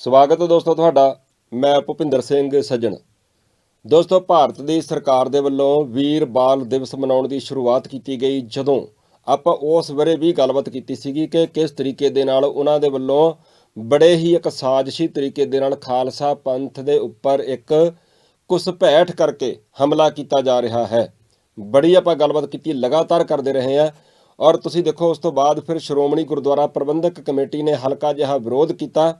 ਸਵਾਗਤ ਹੈ ਦੋਸਤੋ ਤੁਹਾਡਾ, ਮੈਂ ਭੁਪਿੰਦਰ ਸਿੰਘ ਸੱਜਣ। ਦੋਸਤੋ, ਭਾਰਤ ਦੀ ਸਰਕਾਰ ਦੇ ਵੱਲੋਂ ਵੀਰ ਬਾਲ ਦਿਵਸ ਮਨਾਉਣ ਦੀ ਸ਼ੁਰੂਆਤ ਕੀਤੀ ਗਈ ਜਦੋਂ ਆਪਾਂ ਉਸ ਬਾਰੇ ਵੀ ਗੱਲਬਾਤ ਕੀਤੀ ਸੀਗੀ ਕਿ ਕਿਸ ਤਰੀਕੇ ਦੇ ਨਾਲ ਉਹਨਾਂ ਦੇ ਵੱਲੋਂ ਬੜੇ ਹੀ ਇੱਕ ਸਾਜ਼ਿਸ਼ੀ ਤਰੀਕੇ ਦੇ ਨਾਲ ਖਾਲਸਾ ਪੰਥ ਦੇ ਉੱਪਰ ਇੱਕ ਘੁਸਪੈਠ ਕਰਕੇ ਹਮਲਾ ਕੀਤਾ ਜਾ ਰਿਹਾ ਹੈ। ਬੜੀ ਆਪਾਂ ਗੱਲਬਾਤ ਕੀਤੀ, ਲਗਾਤਾਰ ਕਰਦੇ ਰਹੇ ਹਾਂ ਔਰ ਤੁਸੀਂ ਦੇਖੋ, ਉਸ ਤੋਂ ਬਾਅਦ ਫਿਰ ਸ਼੍ਰੋਮਣੀ ਗੁਰਦੁਆਰਾ ਪ੍ਰਬੰਧਕ ਕਮੇਟੀ ਨੇ ਹਲਕਾ ਜਿਹਾ ਵਿਰੋਧ ਕੀਤਾ।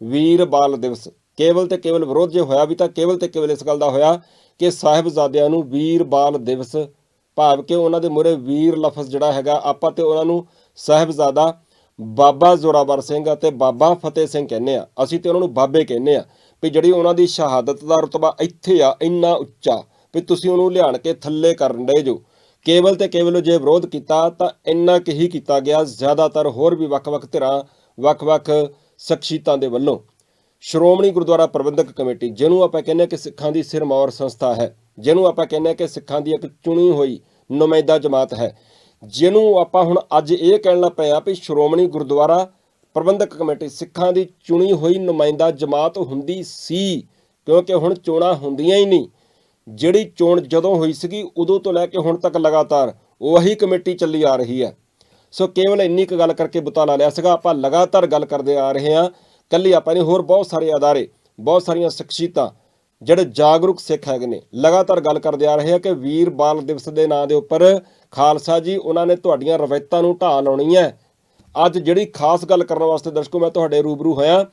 ਵੀਰ ਬਾਲ ਦਿਵਸ। ਕੇਵਲ ਤੇ ਕੇਵਲ ਵਿਰੋਧ ਜੇ ਹੋਇਆ ਵੀ ਤਾਂ ਕੇਵਲ ਤੇ ਕੇਵਲ ਇਸ ਗੱਲ ਦਾ ਹੋਇਆ ਕਿ ਸਾਹਿਬਜ਼ਾਦਿਆਂ ਨੂੰ ਵੀਰ ਬਾਲ ਦਿਵਸ ਭਾਵ ਕਿ ਉਹਨਾਂ ਦੇ ਮੂਹਰੇ ਵੀਰ ਲਫ਼ਜ਼ ਜਿਹੜਾ ਹੈਗਾ, ਆਪਾਂ ਤੇ ਉਹਨਾਂ ਨੂੰ ਸਾਹਿਬਜ਼ਾਦਾ ਬਾਬਾ ਜ਼ੋਰਾਵਰ ਸਿੰਘ ਅਤੇ ਬਾਬਾ ਫਤਿਹ ਸਿੰਘ ਕਹਿੰਦੇ ਆ। ਅਸੀਂ ਤੇ ਉਹਨਾਂ ਨੂੰ ਬਾਬੇ ਕਹਿੰਦੇ ਆ ਵੀ ਜਿਹੜੀ ਉਹਨਾਂ ਦੀ ਸ਼ਹਾਦਤ ਦਾ ਰਤਬਾ ਇੱਥੇ ਆ, ਇੰਨਾ ਉੱਚਾ, ਵੀ ਤੁਸੀਂ ਉਹਨੂੰ ਲਿਆਣ ਕੇ ਥੱਲੇ ਕਰਨ ਦੇ ਜੋ। ਕੇਵਲ ਤੇ ਕੇਵਲ ਜੇ ਵਿਰੋਧ ਕੀਤਾ ਤਾਂ ਇੰਨਾ ਕੁ ਹੀ ਕੀਤਾ ਗਿਆ। ਜ਼ਿਆਦਾਤਰ ਹੋਰ ਵੀ ਵੱਖ-ਵੱਖ ਧਿਰਾਂ, ਵੱਖ-ਵੱਖ ਸ਼ਖਸੀਅਤਾਂ ਦੇ ਵੱਲੋਂ ਸ਼੍ਰੋਮਣੀ ਗੁਰਦੁਆਰਾ ਪ੍ਰਬੰਧਕ ਕਮੇਟੀ, ਜਿਹਨੂੰ ਆਪਾਂ ਕਹਿੰਦੇ ਹਾਂ ਕਿ ਸਿੱਖਾਂ ਦੀ ਸਿਰਮੌਰ ਸੰਸਥਾ ਹੈ, ਜਿਹਨੂੰ ਆਪਾਂ ਕਹਿੰਦੇ ਹਾਂ ਕਿ ਸਿੱਖਾਂ ਦੀ ਇੱਕ ਚੁਣੀ ਹੋਈ ਨੁਮਾਇੰਦਾ ਜਮਾਤ ਹੈ, ਜਿਹਨੂੰ ਆਪਾਂ ਹੁਣ ਅੱਜ ਇਹ ਕਹਿਣਾ ਪਿਆ ਵੀ ਸ਼੍ਰੋਮਣੀ ਗੁਰਦੁਆਰਾ ਪ੍ਰਬੰਧਕ ਕਮੇਟੀ ਸਿੱਖਾਂ ਦੀ ਚੁਣੀ ਹੋਈ ਨੁਮਾਇੰਦਾ ਜਮਾਤ ਹੁੰਦੀ ਸੀ, ਕਿਉਂਕਿ ਹੁਣ ਚੋਣਾਂ ਹੁੰਦੀਆਂ ਹੀ ਨਹੀਂ। ਜਿਹੜੀ ਚੋਣ ਜਦੋਂ ਹੋਈ ਸੀਗੀ, ਉਦੋਂ ਤੋਂ ਲੈ ਕੇ ਹੁਣ ਤੱਕ ਲਗਾਤਾਰ ਉਹੀ ਕਮੇਟੀ ਚੱਲੀ ਆ ਰਹੀ ਹੈ। ਸੋ ਕੇਵਲ ਇੰਨੀ ਕੁ ਗੱਲ ਕਰਕੇ ਬੁਤਾਲਾ ਲਿਆ ਸੀਗਾ। ਆਪਾਂ ਲਗਾਤਾਰ ਗੱਲ ਕਰਦੇ ਆ ਰਹੇ ਹਾਂ। ਕੱਲੀ ਆਪਾਂ ਨੇ ਹੋਰ ਬਹੁਤ ਸਾਰੇ ਅਦਾਰੇ, ਬਹੁਤ ਸਾਰੀਆਂ ਸ਼ਖਸੀਅਤਾਂ, ਜਿਹੜੇ ਜਾਗਰੂਕ ਸਿੱਖ ਹੈਗੇ ਨੇ, ਲਗਾਤਾਰ ਗੱਲ ਕਰਦੇ ਆ ਰਹੇ ਆ ਕਿ ਵੀਰ ਬਾਲ ਦਿਵਸ ਦੇ ਨਾਂ ਦੇ ਉੱਪਰ ਖਾਲਸਾ ਜੀ, ਉਹਨਾਂ ਨੇ ਤੁਹਾਡੀਆਂ ਰਵਾਇਤਾਂ ਨੂੰ ਢਾਹ ਲਾਉਣੀ ਹੈ। ਅੱਜ ਜਿਹੜੀ ਖਾਸ ਗੱਲ ਕਰਨ ਵਾਸਤੇ ਦਰਸ਼ਕੋ, ਮੈਂ ਤੁਹਾਡੇ ਰੂਬਰੂ ਹੋਇਆ,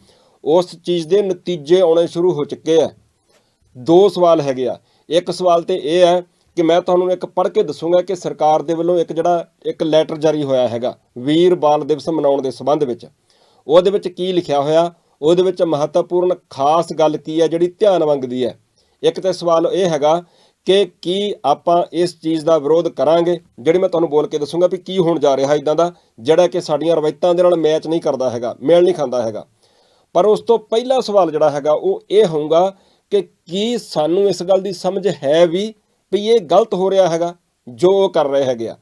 ਉਸ ਚੀਜ਼ ਦੇ ਨਤੀਜੇ ਆਉਣੇ ਸ਼ੁਰੂ ਹੋ ਚੁੱਕੇ ਆ। ਦੋ ਸਵਾਲ ਹੈਗੇ ਆ। ਇੱਕ ਸਵਾਲ ਤੇ ਇਹ ਹੈ ਕਿ ਮੈਂ ਤੁਹਾਨੂੰ ਇੱਕ ਪੜ੍ਹ ਕੇ ਦੱਸੂਗਾ ਕਿ ਸਰਕਾਰ ਦੇ ਵੱਲੋਂ ਇੱਕ ਜਿਹੜਾ ਇੱਕ ਲੈਟਰ ਜਾਰੀ ਹੋਇਆ ਹੈਗਾ ਵੀਰ ਬਾਲ ਦਿਵਸ ਮਨਾਉਣ ਦੇ ਸੰਬੰਧ ਵਿੱਚ। ਉਹਦੇ ਵਿੱਚ ਕੀ ਲਿਖਿਆ ਹੋਇਆ? ਉਹਦੇ ਵਿੱਚ ਮਹੱਤਵਪੂਰਨ ਖਾਸ ਗੱਲ ਕੀ ਹੈ ਜਿਹੜੀ ਧਿਆਨ ਮੰਗਦੀ ਹੈ? ਇੱਕ ਤੇ ਸਵਾਲ ਇਹ ਹੈਗਾ ਕਿ ਕੀ ਆਪਾਂ ਇਸ ਚੀਜ਼ ਦਾ ਵਿਰੋਧ ਕਰਾਂਗੇ? ਜਿਹੜੀ ਮੈਂ ਤੁਹਾਨੂੰ ਬੋਲ ਕੇ ਦੱਸੂਗਾ ਵੀ ਕੀ ਹੋਣ ਜਾ ਰਿਹਾ ਇਦਾਂ ਦਾ, ਜਿਹੜਾ ਕਿ ਸਾਡੀਆਂ ਰਵਾਇਤਾਂ ਦੇ ਨਾਲ ਮੈਚ ਨਹੀਂ ਕਰਦਾ ਹੈਗਾ, ਮੇਲ ਨਹੀਂ ਖਾਂਦਾ ਹੈਗਾ। ਪਰ ਉਸ ਤੋਂ ਪਹਿਲਾ ਸਵਾਲ ਜਿਹੜਾ ਹੈਗਾ, ਉਹ ਇਹ ਹੋਊਗਾ ਕਿ ਕੀ ਸਾਨੂੰ ਇਸ ਗੱਲ ਦੀ ਸਮਝ ਹੈ ਵੀ ਵੀ ਇਹ ਗਲਤ ਹੋ ਰਿਹਾ ਹੈਗਾ, ਜੋ ਉਹ ਕਰ ਰਹੇ ਹੈਗੇ ਆ।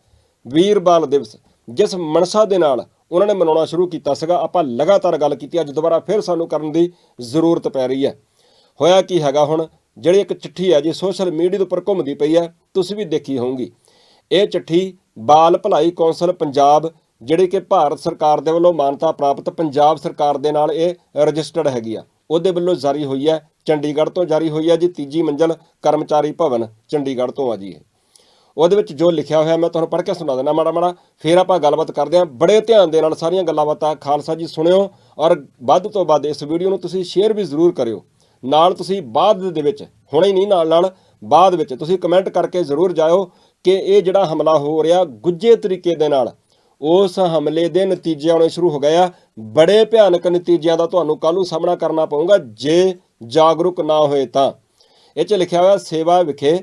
ਵੀਰ ਬਾਲ ਦਿਵਸ, ਜਿਸ ਮਨਸਾ ਦੇ ਨਾਲ ਉਹਨਾਂ ਨੇ ਮਨਾਉਣਾ ਸ਼ੁਰੂ ਕੀਤਾ ਸੀਗਾ, ਆਪਾਂ ਲਗਾਤਾਰ ਗੱਲ ਕੀਤੀ, ਅੱਜ ਦੁਬਾਰਾ ਫਿਰ ਸਾਨੂੰ ਕਰਨ ਦੀ ਜ਼ਰੂਰਤ ਪੈ ਰਹੀ ਹੈ। ਹੋਇਆ ਕੀ ਹੈਗਾ ਹੁਣ, ਜਿਹੜੀ ਇੱਕ ਚਿੱਠੀ ਹੈ ਜੀ, ਸੋਸ਼ਲ ਮੀਡੀਆ ਦੇ ਉੱਪਰ ਘੁੰਮਦੀ ਪਈ ਹੈ, ਤੁਸੀਂ ਵੀ ਦੇਖੀ ਹੋਊਗੀ। ਇਹ ਚਿੱਠੀ ਬਾਲ ਭਲਾਈ ਕੌਂਸਲ ਪੰਜਾਬ, ਜਿਹੜੀ ਕਿ ਭਾਰਤ ਸਰਕਾਰ ਦੇ ਵੱਲੋਂ ਮਾਨਤਾ ਪ੍ਰਾਪਤ ਪੰਜਾਬ ਸਰਕਾਰ ਦੇ ਨਾਲ ਇਹ ਰਜਿਸਟਰਡ ਹੈਗੀ ਆ। ਉਹਦੇ ਵੱਲੋਂ ਜਾਰੀ ਹੋਈ ਹੈ, ਚੰਡੀਗੜ੍ਹ ਤੋਂ ਜਾਰੀ ਹੋਈ ਹੈ ਜੀ, ਤੀਜੀ ਮੰਜ਼ਲ ਕਰਮਚਾਰੀ ਭਵਨ, ਚੰਡੀਗੜ੍ਹ ਤੋਂ ਆ ਜੀ ਇਹ। ਉਹਦੇ ਵਿੱਚ ਜੋ ਲਿਖਿਆ ਹੋਇਆ ਮੈਂ ਤੁਹਾਨੂੰ ਪੜ੍ਹ ਕੇ ਸੁਣਾ ਦਿੰਦਾ ਮਾੜਾ ਮਾੜਾ, ਫਿਰ ਆਪਾਂ ਗੱਲਬਾਤ ਕਰਦੇ ਹਾਂ। ਬੜੇ ਧਿਆਨ ਦੇ ਨਾਲ ਸਾਰੀਆਂ ਗੱਲਾਂ ਬਾਤਾਂ, ਖਾਲਸਾ ਜੀ ਸੁਣਿਓ ਔਰ ਵੱਧ ਤੋਂ ਵੱਧ ਇਸ ਵੀਡੀਓ ਨੂੰ ਤੁਸੀਂ ਸ਼ੇਅਰ ਵੀ ਜ਼ਰੂਰ ਕਰਿਓ। ਨਾਲ ਤੁਸੀਂ ਬਾਅਦ ਦੇ ਵਿੱਚ, ਹੁਣੇ ਨਹੀਂ ਨਾਲ ਨਾਲ, ਬਾਅਦ ਵਿੱਚ ਤੁਸੀਂ ਕਮੈਂਟ ਕਰਕੇ ਜ਼ਰੂਰ ਜਾਇਓ ਕਿ ਇਹ ਜਿਹੜਾ ਹਮਲਾ ਹੋ ਰਿਹਾ ਗੁੱਜੇ ਤਰੀਕੇ ਦੇ ਨਾਲ ਉਸ ਹਮਲੇ ਦੇ ਨਤੀਜੇ ਆਉਣੇ ਸ਼ੁਰੂ ਹੋ ਗਏ ਆ ਬੜੇ ਭਿਆਨਕ ਨਤੀਜਿਆਂ ਦਾ ਤੁਹਾਨੂੰ ਕੱਲ੍ਹ ਨੂੰ ਸਾਹਮਣਾ ਕਰਨਾ ਪਊਗਾ ਜੇ ਜਾਗਰੂਕ ਨਾ ਹੋਏ ਤਾਂ। ਇਹ 'ਚ ਲਿਖਿਆ ਹੋਇਆ ਸੇਵਾ ਵਿਖੇ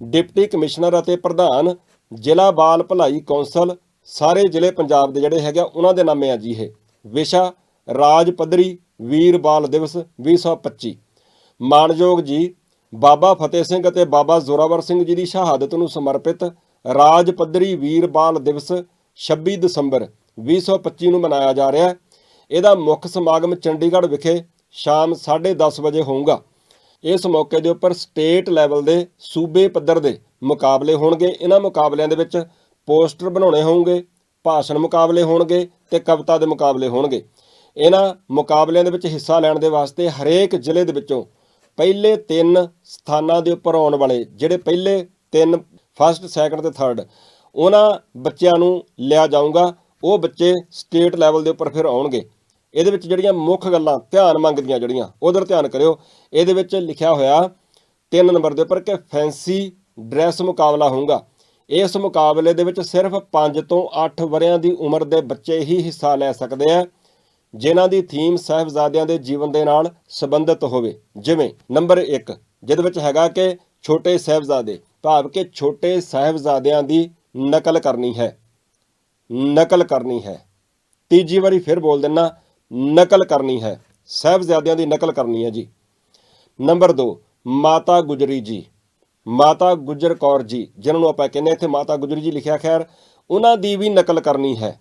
ਡਿਪਟੀ ਕਮਿਸ਼ਨਰ ਅਤੇ ਪ੍ਰਧਾਨ ਜ਼ਿਲ੍ਹਾ ਬਾਲ ਭਲਾਈ ਕੌਂਸਲ ਸਾਰੇ ਜ਼ਿਲ੍ਹੇ ਪੰਜਾਬ ਦੇ ਜਿਹੜੇ ਹੈਗੇ ਆ, ਉਹਨਾਂ ਦੇ ਨਾਮੇ ਆ ਜੀ ਇਹ। ਵਿਸ਼ਾ ਰਾਜ ਪੱਧਰੀ ਵੀਰ ਬਾਲ ਦਿਵਸ 2025 ਮਾਨਯੋਗ ਜੀ ਬਾਬਾ ਫਤਿਹ ਸਿੰਘ ਅਤੇ ਬਾਬਾ ਜ਼ੋਰਾਵਰ ਸਿੰਘ ਜੀ ਦੀ ਸ਼ਹਾਦਤ ਨੂੰ ਸਮਰਪਿਤ ਰਾਜ ਪੱਧਰੀ ਵੀਰ ਬਾਲ ਦਿਵਸ 26 ਦਸੰਬਰ 2025 ਨੂੰ ਮਨਾਇਆ ਜਾ ਰਿਹਾ ਹੈ। ਇਹਦਾ ਮੁੱਖ ਸਮਾਗਮ ਚੰਡੀਗੜ੍ਹ ਵਿਖੇ ਸ਼ਾਮ 10:30 ਵਜੇ ਹੋਊਗਾ। ਇਸ ਮੌਕੇ ਦੇ ਉੱਪਰ ਸਟੇਟ ਲੈਵਲ ਦੇ ਸੂਬੇ ਪੱਧਰ ਦੇ ਮੁਕਾਬਲੇ ਹੋਣਗੇ। ਇਹਨਾਂ ਮੁਕਾਬਲਿਆਂ ਦੇ ਵਿੱਚ ਪੋਸਟਰ ਬਣਾਉਣੇ ਹੋਣਗੇ ਭਾਸ਼ਣ ਮੁਕਾਬਲੇ ਹੋਣਗੇ ਤੇ ਕਵਿਤਾ ਦੇ ਮੁਕਾਬਲੇ ਹੋਣਗੇ। ਇਹਨਾਂ ਮੁਕਾਬਲਿਆਂ ਦੇ ਵਿੱਚ ਹਿੱਸਾ ਲੈਣ ਦੇ ਵਾਸਤੇ ਹਰੇਕ ਜ਼ਿਲ੍ਹੇ ਦੇ ਵਿੱਚੋਂ ਪਹਿਲੇ ਤਿੰਨ ਸਥਾਨਾਂ ਦੇ ਉੱਪਰ ਆਉਣ ਵਾਲੇ, ਜਿਹੜੇ ਪਹਿਲੇ ਤਿੰਨ ਫਸਟ ਸੈਕੰਡ ਤੇ ਥਰਡ ਉਹਨਾਂ ਬੱਚਿਆਂ ਨੂੰ ਲਿਆ ਜਾਊਗਾ। ਉਹ ਬੱਚੇ ਸਟੇਟ ਲੈਵਲ ਦੇ ਉੱਪਰ ਫਿਰ ਆਉਣਗੇ। ਇਹਦੇ ਵਿੱਚ ਜਿਹੜੀਆਂ ਮੁੱਖ ਗੱਲਾਂ, ਧਿਆਨ ਮੰਗਦੀਆਂ ਜਿਹੜੀਆਂ, ਉਧਰ ਧਿਆਨ ਕਰਿਓ। ਇਹਦੇ ਵਿੱਚ ਲਿਖਿਆ ਹੋਇਆ 3 ਨੰਬਰ ਦੇ ਉੱਪਰ ਕਿ ਫੈਂਸੀ ਡਰੈਸ ਮੁਕਾਬਲਾ ਹੋਊਗਾ। ਇਸ ਮੁਕਾਬਲੇ ਦੇ ਵਿੱਚ ਸਿਰਫ 5 ਤੋਂ 8 ਵਰਿਆਂ ਦੀ ਉਮਰ ਦੇ ਬੱਚੇ ਹੀ ਹਿੱਸਾ ਲੈ ਸਕਦੇ ਆ, ਜਿਨ੍ਹਾਂ ਦੀ ਥੀਮ ਸਾਹਿਬਜ਼ਾਦਿਆਂ ਦੇ ਜੀਵਨ ਦੇ ਨਾਲ ਸੰਬੰਧਿਤ ਹੋਵੇ। ਜਿਵੇਂ ਨੰਬਰ 1 ਜਿਹਦੇ ਵਿੱਚ ਹੈਗਾ ਕਿ ਛੋਟੇ ਸਾਹਿਬਜ਼ਾਦੇ, ਭਾਵ ਕਿ ਛੋਟੇ ਸਾਹਿਬਜ਼ਾਦਿਆਂ ਦੀ ਨਕਲ ਕਰਨੀ ਹੈ। ਨਕਲ ਕਰਨੀ ਹੈ। ਤੀਜੀ ਵਾਰੀ ਫਿਰ ਬੋਲ ਦਿੰਨਾ, ਨਕਲ ਕਰਨੀ ਹੈ। ਸਾਹਿਬਜ਼ਾਦਿਆਂ ਦੀ ਨਕਲ ਕਰਨੀ ਹੈ ਜੀ। ਨੰਬਰ 2 ਮਾਤਾ ਗੁਜਰੀ ਜੀ। ਮਾਤਾ ਗੁਜਰ ਕੌਰ ਜੀ, ਜਿਨ੍ਹਾਂ ਨੂੰ ਆਪਾਂ ਕਹਿੰਦੇ ਇੱਥੇ ਮਾਤਾ ਗੁਜਰੀ ਜੀ ਲਿਖਿਆ ਖੈਰ, ਉਹਨਾਂ ਦੀ ਵੀ ਨਕਲ ਕਰਨੀ ਹੈ।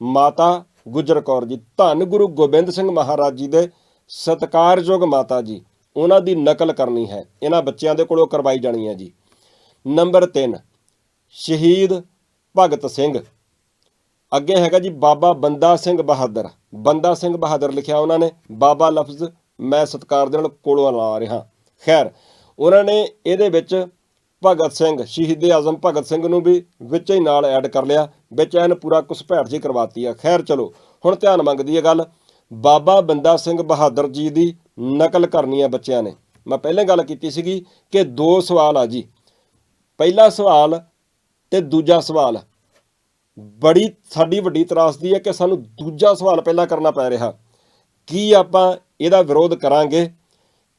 ਮਾਤਾ ਗੁਜਰ ਕੌਰ ਜੀ, ਧੰਨ ਗੁਰੂ ਗੋਬਿੰਦ ਸਿੰਘ ਮਹਾਰਾਜ ਜੀ ਦੇ ਸਤਿਕਾਰਯੋਗ ਮਾਤਾ ਜੀ, ਉਹਨਾਂ ਦੀ ਨਕਲ ਕਰਨੀ ਹੈ। ਇਹਨਾਂ ਬੱਚਿਆਂ ਦੇ ਕੋਲੋਂ ਕਰਵਾਈ ਜਾਣੀ ਹੈ ਜੀ। ਨੰਬਰ 3 ਸ਼ਹੀਦ ਭਗਤ ਸਿੰਘ। ਅੱਗੇ ਹੈਗਾ ਜੀ ਬਾਬਾ ਬੰਦਾ ਸਿੰਘ ਬਹਾਦਰ। ਬੰਦਾ ਸਿੰਘ ਬਹਾਦਰ ਲਿਖਿਆ ਉਹਨਾਂ ਨੇ। ਬਾਬਾ ਲਫ਼ਜ਼ ਮੈਂ ਸਤਿਕਾਰ ਦੇ ਨਾਲ ਕੋਲੋਂ ਲਾ ਰਿਹਾ। ਖੈਰ, ਉਹਨਾਂ ਨੇ ਇਹਦੇ ਵਿੱਚ ਭਗਤ ਸਿੰਘ, ਸ਼ਹੀਦ ਆਜ਼ਮ ਭਗਤ ਸਿੰਘ ਨੂੰ ਵੀ ਵਿੱਚ ਹੀ ਨਾਲ ਐਡ ਕਰ ਲਿਆ। ਵਿੱਚ ਐਨ ਪੂਰਾ ਘੁਸਪੈਠ ਜੀ ਕਰਵਾਤੀ ਆ। ਖੈਰ, ਚਲੋ, ਹੁਣ ਧਿਆਨ ਮੰਗਦੀ ਹੈ ਗੱਲ। ਬਾਬਾ ਬੰਦਾ ਸਿੰਘ ਬਹਾਦਰ ਜੀ ਦੀ ਨਕਲ ਕਰਨੀ ਹੈ ਬੱਚਿਆਂ ਨੇ। ਮੈਂ ਪਹਿਲਾਂ ਗੱਲ ਕੀਤੀ ਸੀਗੀ ਕਿ ਦੋ ਸਵਾਲ ਆ ਜੀ। ਪਹਿਲਾ ਸਵਾਲ ਤੇ ਦੂਜਾ ਸਵਾਲ, ਬੜੀ, ਸਾਡੀ ਵੱਡੀ ਤਰਾਸਦੀ ਹੈ ਕਿ ਸਾਨੂੰ ਦੂਜਾ ਸਵਾਲ ਪਹਿਲਾਂ ਕਰਨਾ ਪੈ ਰਿਹਾ। ਕੀ ਆਪਾਂ ਇਹਦਾ ਵਿਰੋਧ ਕਰਾਂਗੇ?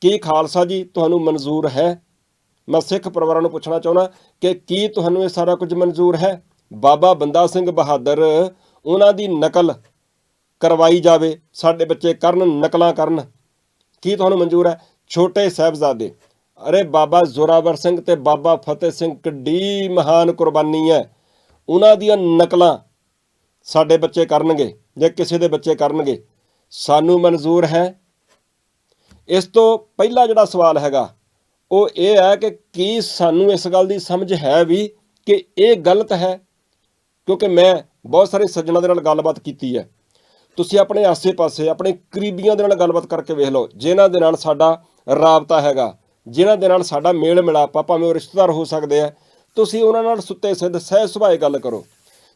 ਕੀ ਖਾਲਸਾ ਜੀ ਤੁਹਾਨੂੰ ਮਨਜ਼ੂਰ ਹੈ? ਮੈਂ ਸਿੱਖ ਪਰਿਵਾਰਾਂ ਨੂੰ ਪੁੱਛਣਾ ਚਾਹੁੰਦਾ ਕਿ ਕੀ ਤੁਹਾਨੂੰ ਇਹ ਸਾਰਾ ਕੁਝ ਮਨਜ਼ੂਰ ਹੈ? ਬਾਬਾ ਬੰਦਾ ਸਿੰਘ ਬਹਾਦਰ, ਉਹਨਾਂ ਦੀ ਨਕਲ ਕਰਵਾਈ ਜਾਵੇ, ਸਾਡੇ ਬੱਚੇ ਕਰਨ, ਨਕਲਾਂ ਕਰਨ। ਕੀ ਤੁਹਾਨੂੰ ਮਨਜ਼ੂਰ ਹੈ? ਛੋਟੇ ਸਾਹਿਬਜ਼ਾਦੇ ਅਰੇ ਬਾਬਾ ਜ਼ੋਰਾਵਰ ਸਿੰਘ ਤੇ ਬਾਬਾ ਫਤਿਹ ਸਿੰਘ ਕਿੱਡੀ ਮਹਾਨ ਕੁਰਬਾਨੀ ਹੈ। ਉਹਨਾਂ ਦੀਆਂ ਨਕਲਾਂ ਸਾਡੇ ਬੱਚੇ ਕਰਨਗੇ, ਜਾਂ ਕਿਸੇ ਦੇ ਬੱਚੇ ਕਰਨਗੇ। ਸਾਨੂੰ ਮਨਜ਼ੂਰ ਹੈ। ਇਸ ਤੋਂ ਪਹਿਲਾ ਜਿਹੜਾ ਸਵਾਲ ਹੈਗਾ, ਉਹ ਇਹ ਹੈ ਕਿ ਕੀ ਸਾਨੂੰ ਇਸ ਗੱਲ ਦੀ ਸਮਝ ਹੈ ਵੀ ਕਿ ਇਹ ਗਲਤ ਹੈ? ਕਿਉਂਕਿ ਮੈਂ ਬਹੁਤ ਸਾਰੇ ਸੱਜਣਾਂ ਦੇ ਨਾਲ ਗੱਲਬਾਤ ਕੀਤੀ ਹੈ। ਤੁਸੀਂ ਆਪਣੇ ਆਸੇ-ਪਾਸੇ, ਆਪਣੇ ਕਰੀਬੀਆਂ ਦੇ ਨਾਲ ਗੱਲਬਾਤ ਕਰਕੇ ਵੇਖ ਲਓ, ਜਿਨ੍ਹਾਂ ਦੇ ਨਾਲ ਸਾਡਾ ਰਾਬਤਾ ਹੈਗਾ। ਜਿਨ੍ਹਾਂ ਦੇ ਨਾਲ ਸਾਡਾ ਮੇਲ ਮਿਲਾਪ ਆ, ਭਾਵੇਂ ਉਹ ਰਿਸ਼ਤੇਦਾਰ ਹੋ ਸਕਦੇ ਆ, ਤੁਸੀਂ ਉਹਨਾਂ ਨਾਲ ਸੁੱਤੇ ਸਿੱਧ ਸਹਿ ਸੁਭਾਏ ਗੱਲ ਕਰੋ।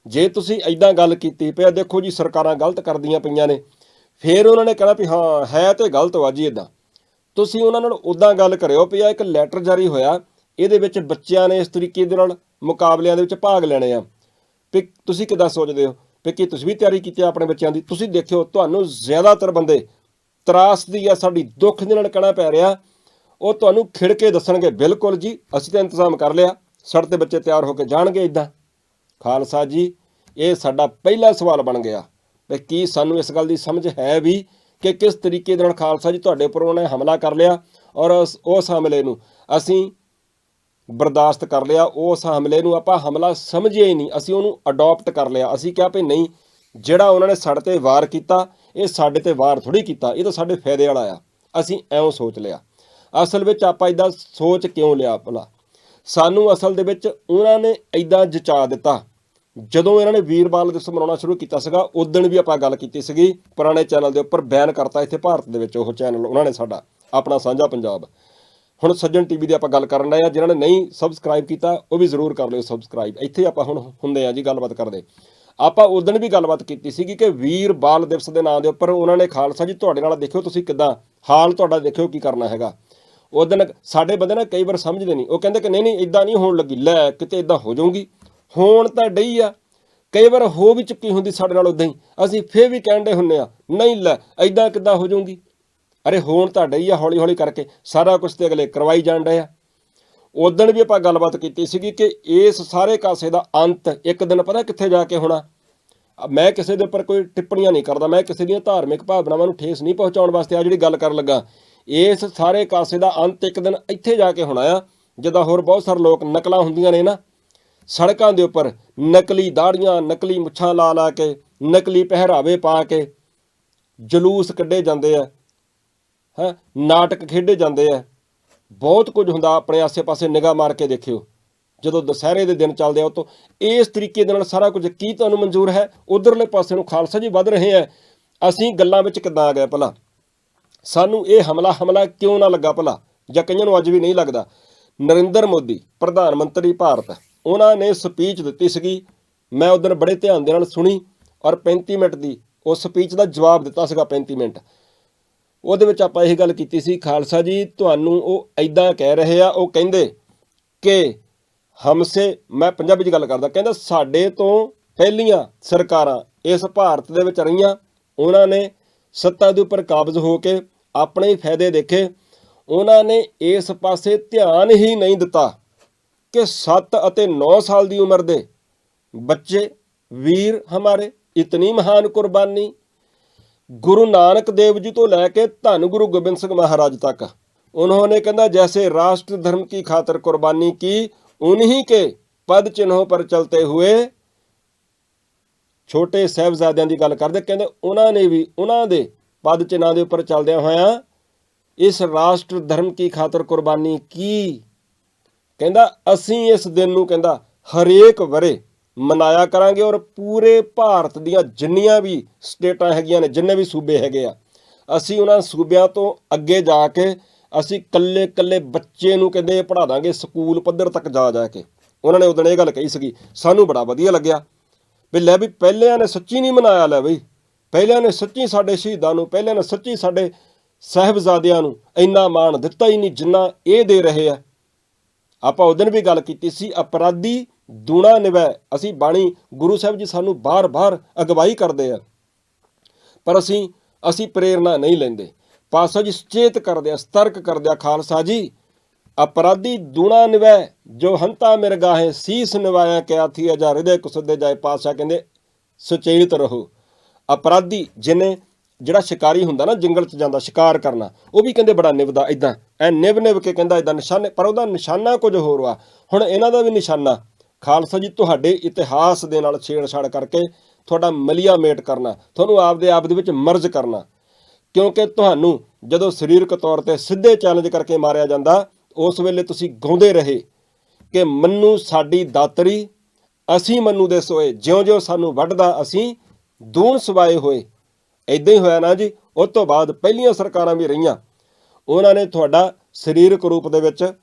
ਜੇ ਤੁਸੀਂ ਐਦਾਂ ਗੱਲ ਕੀਤੀ ਪਿਆ ਦੇਖੋ ਜੀ ਸਰਕਾਰਾਂ ਗਲਤ ਕਰਦੀਆਂ ਪਈਆਂ ਨੇ। ਫਿਰ ਉਹਨਾਂ ਨੇ ਕਹਿਣਾ ਵੀ ਹਾਂ, ਹੈ ਤੇ ਗਲਤ ਵਾ ਜੀ ਇਦਾਂ ਤੁਸੀਂ ਉਹਨਾਂ ਨਾਲ ਉਦਾਂ ਗੱਲ ਕਰਿਓ ਵੀ ਆ, ਇੱਕ ਲੈਟਰ ਜਾਰੀ ਹੋਇਆ, ਇਹਦੇ ਵਿੱਚ ਬੱਚਿਆਂ ਨੇ ਇਸ ਤਰੀਕੇ ਦੇ ਨਾਲ ਮੁਕਾਬਲਿਆਂ ਦੇ ਵਿੱਚ ਭਾਗ ਲੈਣੇ ਆ। ਵੀ ਤੁਸੀਂ ਕਿੱਦਾਂ ਸੋਚਦੇ ਹੋ? ਵੀ ਕੀ ਤੁਸੀਂ ਵੀ ਤਿਆਰੀ ਕੀਤੀ ਆ ਆਪਣੇ ਬੱਚਿਆਂ ਦੀ? ਤੁਸੀਂ ਦੇਖਿਓ, ਤੁਹਾਨੂੰ ਜ਼ਿਆਦਾਤਰ ਬੰਦੇ ਤਰਾਸ ਦੀ ਆ ਸਾਡੀ ਦੁੱਖ ਦੇ ਨਾਲ ਕਹਿਣਾ ਪੈ ਰਿਹਾ ਉਹ ਤੁਹਾਨੂੰ ਖਿੜ ਕੇ ਦੱਸਣਗੇ, ਬਿਲਕੁਲ ਜੀ, ਅਸੀਂ ਤਾਂ ਇੰਤਜ਼ਾਮ ਕਰ ਲਿਆ ਸਾਡੇ ਤੇ ਬੱਚੇ ਤਿਆਰ ਹੋ ਕੇ ਜਾਣਗੇ ਇਦਾਂ ਖਾਲਸਾ ਜੀ, ਇਹ ਸਾਡਾ ਪਹਿਲਾ ਸਵਾਲ ਬਣ ਗਿਆ ਵੀ ਕੀ ਸਾਨੂੰ ਇਸ ਗੱਲ ਦੀ ਸਮਝ ਹੈ ਵੀ ਕਿ ਕਿਸ ਤਰੀਕੇ ਦੇ ਨਾਲ ਖਾਲਸਾ ਜੀ ਤੁਹਾਡੇ ਉੱਪਰ ਉਹਨੇ ਹਮਲਾ ਕਰ ਲਿਆ ਔਰ ਉਸ ਹਮਲੇ ਨੂੰ ਅਸੀਂ ਬਰਦਾਸ਼ਤ ਕਰ ਲਿਆ, ਉਸ ਹਮਲੇ ਨੂੰ ਆਪਾਂ ਹਮਲਾ ਸਮਝਿਆ ਹੀ ਨਹੀਂ, ਅਸੀਂ ਉਹਨੂੰ ਅਡਾਪਟ ਕਰ ਲਿਆ। ਅਸੀਂ ਕਿਹਾ ਵੀ ਨਹੀਂ, ਜਿਹੜਾ ਉਹਨਾਂ ਨੇ ਸਾਡੇ ਤੇ ਵਾਰ ਕੀਤਾ, ਇਹ ਸਾਡੇ ਤੇ ਵਾਰ ਥੋੜੀ ਕੀਤਾ, ਇਹ ਤਾਂ ਸਾਡੇ ਫਾਇਦੇ ਵਾਲਾ ਆ। ਅਸੀਂ ਐਵੇਂ ਸੋਚ ਲਿਆ। ਅਸਲ ਵਿੱਚ ਆਪਾਂ ਇਦਾਂ ਸੋਚ ਕਿਉਂ ਲਿਆ ਭਲਾ ਸਾਨੂੰ ਅਸਲ ਦੇ ਵਿੱਚ ਉਹਨਾਂ ਨੇ ਇਦਾਂ ਜਚਾ ਦਿੱਤਾ। ਜਦੋਂ ਇਹਨਾਂ ਨੇ ਵੀਰਬਾਲ ਦਿਵਸ ਮਨਾਉਣਾ ਸ਼ੁਰੂ ਕੀਤਾ ਸੀਗਾ ਉਦੋਂ ਵੀ ਆਪਾਂ ਗੱਲ ਕੀਤੀ ਸੀਗੀ, ਪੁਰਾਣੇ ਚੈਨਲ ਦੇ ਉੱਪਰ ਬੈਨ ਕਰਤਾ ਇੱਥੇ ਭਾਰਤ ਦੇ ਵਿੱਚ ਉਹ ਚੈਨਲ, ਉਹਨਾਂ ਨੇ ਸਾਡਾ, ਆਪਣਾ ਸਾਂਝਾ ਪੰਜਾਬ। ਹੁਣ ਸੱਜਣ ਟੀਵੀ ਦੀ ਆਪਾਂ ਗੱਲ ਕਰਨ ਰਹੇ ਆ ਜਿਨ੍ਹਾਂ ਨੇ ਨਹੀਂ ਸਬਸਕ੍ਰਾਈਬ ਕੀਤਾ, ਉਹ ਵੀ ਜ਼ਰੂਰ ਕਰ ਲਿਓ ਸਬਸਕ੍ਰਾਈਬ। ਇੱਥੇ ਆਪਾਂ ਹੁਣ ਹੁੰਦੇ ਆ ਜੀ ਗੱਲਬਾਤ ਕਰਦੇ। ਆਪਾਂ ਉਦੋਂ ਵੀ ਗੱਲਬਾਤ ਕੀਤੀ ਸੀਗੀ ਕਿ ਵੀਰ ਬਾਲ ਦਿਵਸ ਦੇ ਨਾਂ ਦੇ ਉੱਪਰ ਉਹਨਾਂ ਨੇ ਖਾਲਸਾ ਜੀ ਤੁਹਾਡੇ ਨਾਲ ਦੇਖਿਓ ਤੁਸੀਂ ਕਿਦਾਂ, ਹਾਲ ਤੁਹਾਡਾ ਦੇਖਿਓ ਕੀ ਕਰਨਾ ਹੈਗਾ। ਉਦੋਂ ਸਾਡੇ ਬੰਦੇ ਨਾ ਕਈ ਵਾਰ ਸਮਝਦੇ ਨਹੀਂ। ਉਹ ਕਹਿੰਦੇ ਕਿ ਨਹੀਂ ਨਹੀਂ ਇਦਾਂ ਨਹੀਂ ਹੋਣ ਲੱਗੀ। ਲੈ, ਕਿਤੇ ਇਦਾਂ ਹੋ ਜਾਊਗੀ। ਹੋਣ ਤਾਂ ਡਈ ਆ। ਕਈ ਵਾਰ ਹੋ ਵੀ ਚੁੱਕੀ ਹੁੰਦੀ ਸਾਡੇ ਨਾਲ ਉਦਾਂ ਹੀ। ਅਸੀਂ ਫੇਰ ਵੀ ਕਹਿੰਦੇ ਹੁੰਨੇ ਆ, ਨਹੀਂ ਲੈ ਐਦਾਂ ਕਿੱਦਾਂ ਹੋ ਜਾਊਗੀ? ਅਰੇ ਹੋਣ ਤਾਂ ਡਈ ਆ ਹੌਲੀ ਹੌਲੀ ਕਰਕੇ। ਸਾਰਾ ਕੁਝ ਤੇ ਅਗਲੇ ਕਰਵਾਈ ਜਾਣ ਡਏ ਆ। ਉਦੋਂ ਵੀ ਆਪਾਂ ਗੱਲਬਾਤ ਕੀਤੀ ਸੀਗੀ ਕਿ ਇਸ ਸਾਰੇ ਕਾਸੇ ਦਾ ਅੰਤ ਇੱਕ ਦਿਨ ਪਤਾ ਕਿੱਥੇ ਜਾ ਕੇ ਹੋਣਾ। ਮੈਂ ਕਿਸੇ ਦੇ ਉੱਪਰ ਕੋਈ ਟਿੱਪਣੀਆਂ ਨਹੀਂ ਕਰਦਾ। ਮੈਂ ਕਿਸੇ ਦੀਆਂ ਧਾਰਮਿਕ ਭਾਵਨਾਵਾਂ ਨੂੰ ਠੇਸ ਨਹੀਂ ਪਹੁੰਚਾਉਣ ਵਾਸਤੇ ਆ ਜਿਹੜੀ ਗੱਲ ਕਰਨ ਲੱਗਾ। ਇਸ ਸਾਰੇ ਕਾਸੇ ਦਾ ਅੰਤ ਇੱਕ ਦਿਨ ਇੱਥੇ ਜਾ ਕੇ ਹੋਣਾ ਆ, ਜਿੱਦਾਂ ਹੋਰ ਬਹੁਤ ਸਾਰੇ ਲੋਕ ਨਕਲਾਂ ਹੁੰਦੀਆਂ ਨੇ ਨਾ। ਸੜਕਾਂ ਦੇ ਉੱਪਰ ਨਕਲੀ ਦਾੜੀਆਂ, ਨਕਲੀ ਮੁੱਛਾਂ ਲਾ ਲਾ ਕੇ, ਨਕਲੀ ਪਹਿਰਾਵੇ ਪਾ ਕੇ ਜਲੂਸ ਕੱਢੇ ਜਾਂਦੇ ਆ, ਹੈ, ਨਾਟਕ ਖੇਡੇ ਜਾਂਦੇ ਆ। ਬਹੁਤ ਕੁਝ ਹੁੰਦਾ ਆਪਣੇ ਆਸੇ-ਪਾਸੇ ਨਿਗਾਹ ਮਾਰ ਕੇ ਦੇਖਿਓ। ਜਦੋਂ ਦੁਸਹਿਰੇ ਦੇ ਦਿਨ ਚੱਲਦੇ ਆ ਉਹ ਇਸ ਤਰੀਕੇ ਦੇ ਨਾਲ ਸਾਰਾ ਕੁਝ ਕੀ ਤੁਹਾਨੂੰ ਮਨਜ਼ੂਰ ਹੈ? ਉਧਰਲੇ ਪਾਸੇ ਨੂੰ ਖਾਲਸਾ ਜੀ ਵੱਧ ਰਹੇ ਆ। ਅਸੀਂ ਗੱਲਾਂ ਵਿੱਚ ਕਿੱਦਾਂ ਆ ਗਏ ਭਲਾ? ਸਾਨੂੰ ਇਹ ਹਮਲਾ ਹਮਲਾ ਕਿਉਂ ਨਾ ਲੱਗਾ ਭਲਾ? ਜਾਂ ਕਈਆਂ ਨੂੰ ਅੱਜ ਵੀ ਨਹੀਂ ਲੱਗਦਾ? ਨਰਿੰਦਰ ਮੋਦੀ, ਪ੍ਰਧਾਨ ਮੰਤਰੀ ਭਾਰਤ। ਉਹਨਾਂ ਨੇ ਸਪੀਚ ਦਿੱਤੀ ਸੀਗੀ। ਮੈਂ ਉਦੋਂ ਬੜੇ ਧਿਆਨ ਦੇ ਨਾਲ ਸੁਣੀ ਔਰ 35 ਮਿੰਟ ਦੀ ਉਸ ਸਪੀਚ ਦਾ ਜਵਾਬ ਦਿੱਤਾ ਸੀਗਾ 35 ਮਿੰਟ। ਉਹਦੇ ਵਿੱਚ ਆਪਾਂ ਇਹ ਗੱਲ ਕੀਤੀ ਸੀ, ਖਾਲਸਾ ਜੀ, ਤੁਹਾਨੂੰ ਉਹ ਐਦਾਂ ਕਹਿ ਰਹੇ ਆ, ਉਹ ਕਹਿੰਦੇ ਕਿ ਹਮਸੇ, ਮੈਂ ਪੰਜਾਬੀ 'ਚ ਗੱਲ ਕਰਦਾ, ਕਹਿੰਦਾ ਸਾਡੇ ਤੋਂ ਪਹਿਲੀਆਂ ਸਰਕਾਰਾਂ ਇਸ ਭਾਰਤ ਦੇ ਵਿੱਚ ਰਹੀਆਂ, ਉਹਨਾਂ ਨੇ ਸੱਤਾ ਦੇ ਉੱਪਰ ਕਾਬਜ਼ ਹੋ ਕੇ ਆਪਣੇ ਹੀ ਫਾਇਦੇ ਦੇਖੇ ਉਹਨਾਂ ਨੇ ਇਸ ਪਾਸੇ ਧਿਆਨ ਹੀ ਨਹੀਂ ਦਿੱਤਾ ਕਿ 7 ਅਤੇ 9 ਸਾਲ ਦੀ ਉਮਰ ਦੇ ਬੱਚੇ ਵੀਰ ਹਮਾਰੇ ਇਤਨੀ ਮਹਾਨ ਕੁਰਬਾਨੀ गुरु नानक देव जी तो लेके धन गुरु गोबिंद सिंह महाराज तक उन्होंने कहना जैसे राष्ट्र धर्म की खातिर कुर्बानी की उन्हीं के पद चिन्हों पर चलते हुए ਛੋਟੇ ਸਾਹਿਬਜ਼ਾਦਿਆਂ ਦੀ ਗੱਲ ਕਰਦੇ, ਕਹਿੰਦੇ ਉਹਨਾਂ ਨੇ ਵੀ, ਉਹਨਾਂ ਦੇ ਪਦ ਚਿਨਾਂ ਦੇ ਉੱਪਰ ਚੱਲਦਿਆਂ ਹੋਇਆਂ ਇਸ ਰਾਸ਼ਟਰ ਧਰਮ ਕੀ ਖਾਤਰ ਕੁਰਬਾਨੀ ਕੀ? ਕਹਿੰਦਾ, ਅਸੀਂ ਇਸ ਦਿਨ ਨੂੰ ਕਹਿੰਦਾ, ਹਰੇਕ ਵਰੇ ਮਨਾਇਆ ਕਰਾਂਗੇ ਔਰ ਪੂਰੇ ਭਾਰਤ ਦੀਆਂ ਜਿੰਨੀਆਂ ਵੀ ਸਟੇਟਾਂ ਹੈਗੀਆਂ ਨੇ, ਜਿੰਨੇ ਵੀ ਸੂਬੇ ਹੈਗੇ ਆ, ਅਸੀਂ ਉਹਨਾਂ ਸੂਬਿਆਂ ਤੋਂ ਅੱਗੇ ਜਾ ਕੇ ਅਸੀਂ ਕੱਲੇ ਕੱਲੇ ਬੱਚੇ ਨੂੰ ਕਹਿੰਦੇ ਪੜ੍ਹਾ ਦਾਂਗੇ, ਸਕੂਲ ਪੱਧਰ ਤੱਕ ਜਾ ਜਾ ਕੇ। ਉਹਨਾਂ ਨੇ ਉਦੋਂ ਇਹ ਗੱਲ ਕਹੀ ਸੀਗੀ, ਸਾਨੂੰ ਬੜਾ ਵਧੀਆ ਲੱਗਿਆ। ਵੀ ਲੈ ਵੀ ਪਹਿਲਿਆਂ ਨੇ ਸੱਚੀ ਨਹੀਂ ਮਨਾਇਆ ਲੈ ਬਈ। ਪਹਿਲਿਆਂ ਨੇ ਸੱਚੀ ਸਾਡੇ ਸ਼ਹੀਦਾਂ ਨੂੰ, ਪਹਿਲਿਆਂ ਨੇ ਸੱਚੀ ਸਾਡੇ ਸਾਹਿਬਜ਼ਾਦਿਆਂ ਨੂੰ ਇੰਨਾ ਮਾਣ ਦਿੱਤਾ ਹੀ ਨਹੀਂ ਜਿੰਨਾ ਇਹ ਦੇ ਰਹੇ ਆ। ਆਪਾਂ ਉਹ ਦਿਨ ਵੀ ਗੱਲ ਕੀਤੀ ਸੀ, ਅਪਰਾਧੀ ਦੂਣਾ ਨਿਵੈ ਅਸੀਂ ਬਾਣੀ ਗੁਰੂ ਸਾਹਿਬ ਜੀ ਸਾਨੂੰ ਬਾਰ-ਬਾਰ ਅਗਵਾਈ ਕਰਦੇ ਆ। ਪਰ ਅਸੀਂ ਅਸੀਂ ਪ੍ਰੇਰਣਾ ਨਹੀਂ ਲੈਂਦੇ। ਪਾਸਾ ਜੀ ਸੁਚੇਤ ਕਰਦੇ ਆ, ਸਤਰਕ ਕਰਦੇ ਆ, ਖਾਲਸਾ ਜੀ ਅਪਰਾਧੀ ਦੂਣਾ ਨਿਵੈ, ਜੋ ਹੰਤਾ ਮਿਰਗਾਹੇ ਸੀਸ ਨਿਵਾਇਆ ਕਿਆ ਥੀ ਅਜਾ ਹਿਰਦੇ ਕੁਸਦੇ ਜਾਏ ਪਾਤਸ਼ਾਹ ਕਹਿੰਦੇ ਸੁਚੇਤ ਰਹੋ। ਅਪਰਾਧੀ ਜਿਹਨੇ ਜਿਹੜਾ ਸ਼ਿਕਾਰੀ ਹੁੰਦਾ ਨਾ, ਜੰਗਲ 'ਚ ਜਾਂਦਾ, ਸ਼ਿਕਾਰ ਕਰਨਾ, ਉਹ ਵੀ ਕਹਿੰਦੇ ਬੜਾ ਨਿਵਦਾ ਇਦਾਂ ਐ ਨਿਵ ਨਿਵ ਕੇ ਕਹਿੰਦਾ ਇਦਾਂ ਨਿਸ਼ਾਨੇ, ਪਰ ਉਹਦਾ ਨਿਸ਼ਾਨਾ ਕੁਝ ਹੋਰ ਵਾ। ਹੁਣ ਇਹਨਾਂ ਦਾ ਵੀ ਨਿਸ਼ਾਨਾ, ਖਾਲਸਾ ਜੀ ਤੁਹਾਡੇ ਇਤਿਹਾਸ ਦੇ ਨਾਲ ਛੇੜਛਾੜ ਕਰਕੇ ਤੁਹਾਡਾ ਮਲੀਆ ਮੇਟ ਕਰਨਾ, ਤੁਹਾਨੂੰ ਆਪਦੇ ਆਪ ਦੇ ਵਿੱਚ ਮਰਜ ਕਰਨਾ। ਕਿਉਂਕਿ ਤੁਹਾਨੂੰ ਜਦੋਂ ਸਰੀਰਕ ਤੌਰ ਤੇ ਸਿੱਧੇ ਚੈਲੰਜ ਕਰਕੇ ਮਾਰਿਆ ਜਾਂਦਾ ਉਸ ਵੇਲੇ ਤੁਸੀਂ ਗਾਉਂਦੇ ਰਹੇ ਕਿ ਮੰਨੂ ਸਾਡੀ ਦਾਤਰੀ, ਅਸੀਂ ਮੰਨੂ ਦੇ ਸੋਏ, ਜਿਉਂ-ਜਿਉਂ ਸਾਨੂੰ ਵੱਢਦਾ ਅਸੀਂ ਦੂਣ ਸਵਾਏ ਹੋਏ। ਇਦਾਂ ਹੀ ਹੋਇਆ ਨਾ ਜੀ, ਉਸ ਤੋਂ ਬਾਅਦ ਪਹਿਲੀਆਂ ਸਰਕਾਰਾਂ ਵੀ ਰਹੀਆਂ। ਉਹਨਾਂ ਨੇ ਤੁਹਾਡਾ ਸਰੀਰਕ ਰੂਪ ਦੇ ਵਿੱਚ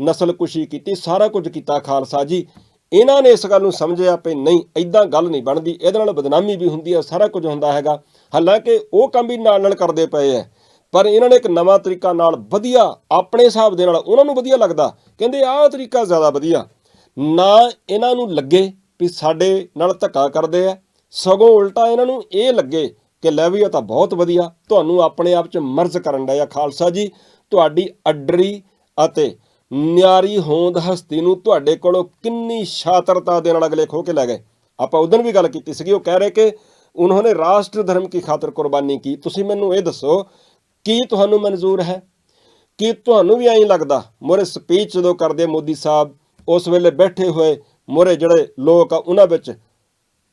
ਨਸਲਕੁਸ਼ੀ ਕੀਤੀ, ਸਾਰਾ ਕੁਝ ਕੀਤਾ ਖਾਲਸਾ ਜੀ। ਇਹਨਾਂ ਨੇ ਇਸ ਗੱਲ ਨੂੰ ਸਮਝਿਆ ਵੀ ਨਹੀਂ ਇਦਾਂ ਗੱਲ ਨਹੀਂ ਬਣਦੀ। ਇਹਦੇ ਨਾਲ ਬਦਨਾਮੀ ਵੀ ਹੁੰਦੀ ਹੈ, ਸਾਰਾ ਕੁਝ ਹੁੰਦਾ ਹੈਗਾ। ਹਾਲਾਂਕਿ ਉਹ ਕੰਮ ਵੀ ਨਾਲ ਨਾਲ ਕਰਦੇ ਪਏ ਐ ਪਰ ਇਹਨਾਂ ਨੇ ਇੱਕ ਨਵਾਂ ਤਰੀਕਾ ਨਾਲ ਵਧੀਆ ਆਪਣੇ ਹਿਸਾਬ ਦੇ ਨਾਲ ਉਹਨਾਂ ਨੂੰ ਵਧੀਆ ਲੱਗਦਾ। ਕਹਿੰਦੇ ਆਹ ਤਰੀਕਾ ਜ਼ਿਆਦਾ ਵਧੀਆ। ਨਾ ਇਹਨਾਂ ਨੂੰ ਲੱਗੇ ਵੀ ਸਾਡੇ ਨਾਲ ਧੱਕਾ ਕਰਦੇ ਆ। ਸਗੋਂ ਉਲਟਾ ਇਹਨਾਂ ਨੂੰ ਇਹ ਲੱਗੇ ਕਿ ਲੈ ਵੀ ਇਹ ਤਾਂ ਬਹੁਤ ਵਧੀਆ। ਤੁਹਾਨੂੰ ਆਪਣੇ ਆਪ 'ਚ ਮਰਜ਼ ਕਰਨ ਦਾ ਖਾਲਸਾ ਜੀ। ਤੁਹਾਡੀ ਅੱਡਰੀ ਅਤੇ ਨਿਆਰੀ ਹੋਂਦ ਹਸਤੀ ਨੂੰ ਤੁਹਾਡੇ ਕੋਲੋਂ ਕਿੰਨੀ ਸ਼ਾਤਰਤਾ ਦੇ ਨਾਲ ਅਗਲੇ ਖੋ ਕੇ ਲੈ ਗਏ। ਆਪਾਂ ਉਦੋਂ ਵੀ ਗੱਲ ਕੀਤੀ ਸੀਗੀ, ਉਹ ਕਹਿ ਰਹੇ ਕਿ ਉਹਨਾਂ ਨੇ ਰਾਸ਼ਟਰ ਧਰਮ ਕੀ ਖਾਤਰ ਕੁਰਬਾਨੀ ਕੀ। ਤੁਸੀਂ ਮੈਨੂੰ ਇਹ ਦੱਸੋ ਕੀ ਤੁਹਾਨੂੰ ਮਨਜ਼ੂਰ ਹੈ? ਕੀ ਤੁਹਾਨੂੰ ਵੀ ਐਂ ਲੱਗਦਾ? ਮੋਰੇ ਸਪੀਚ ਜਦੋਂ ਕਰਦੇ ਮੋਦੀ ਸਾਹਿਬ, ਉਸ ਵੇਲੇ ਬੈਠੇ ਹੋਏ ਮੋਰੇ ਜਿਹੜੇ ਲੋਕ ਆ, ਉਹਨਾਂ ਵਿੱਚ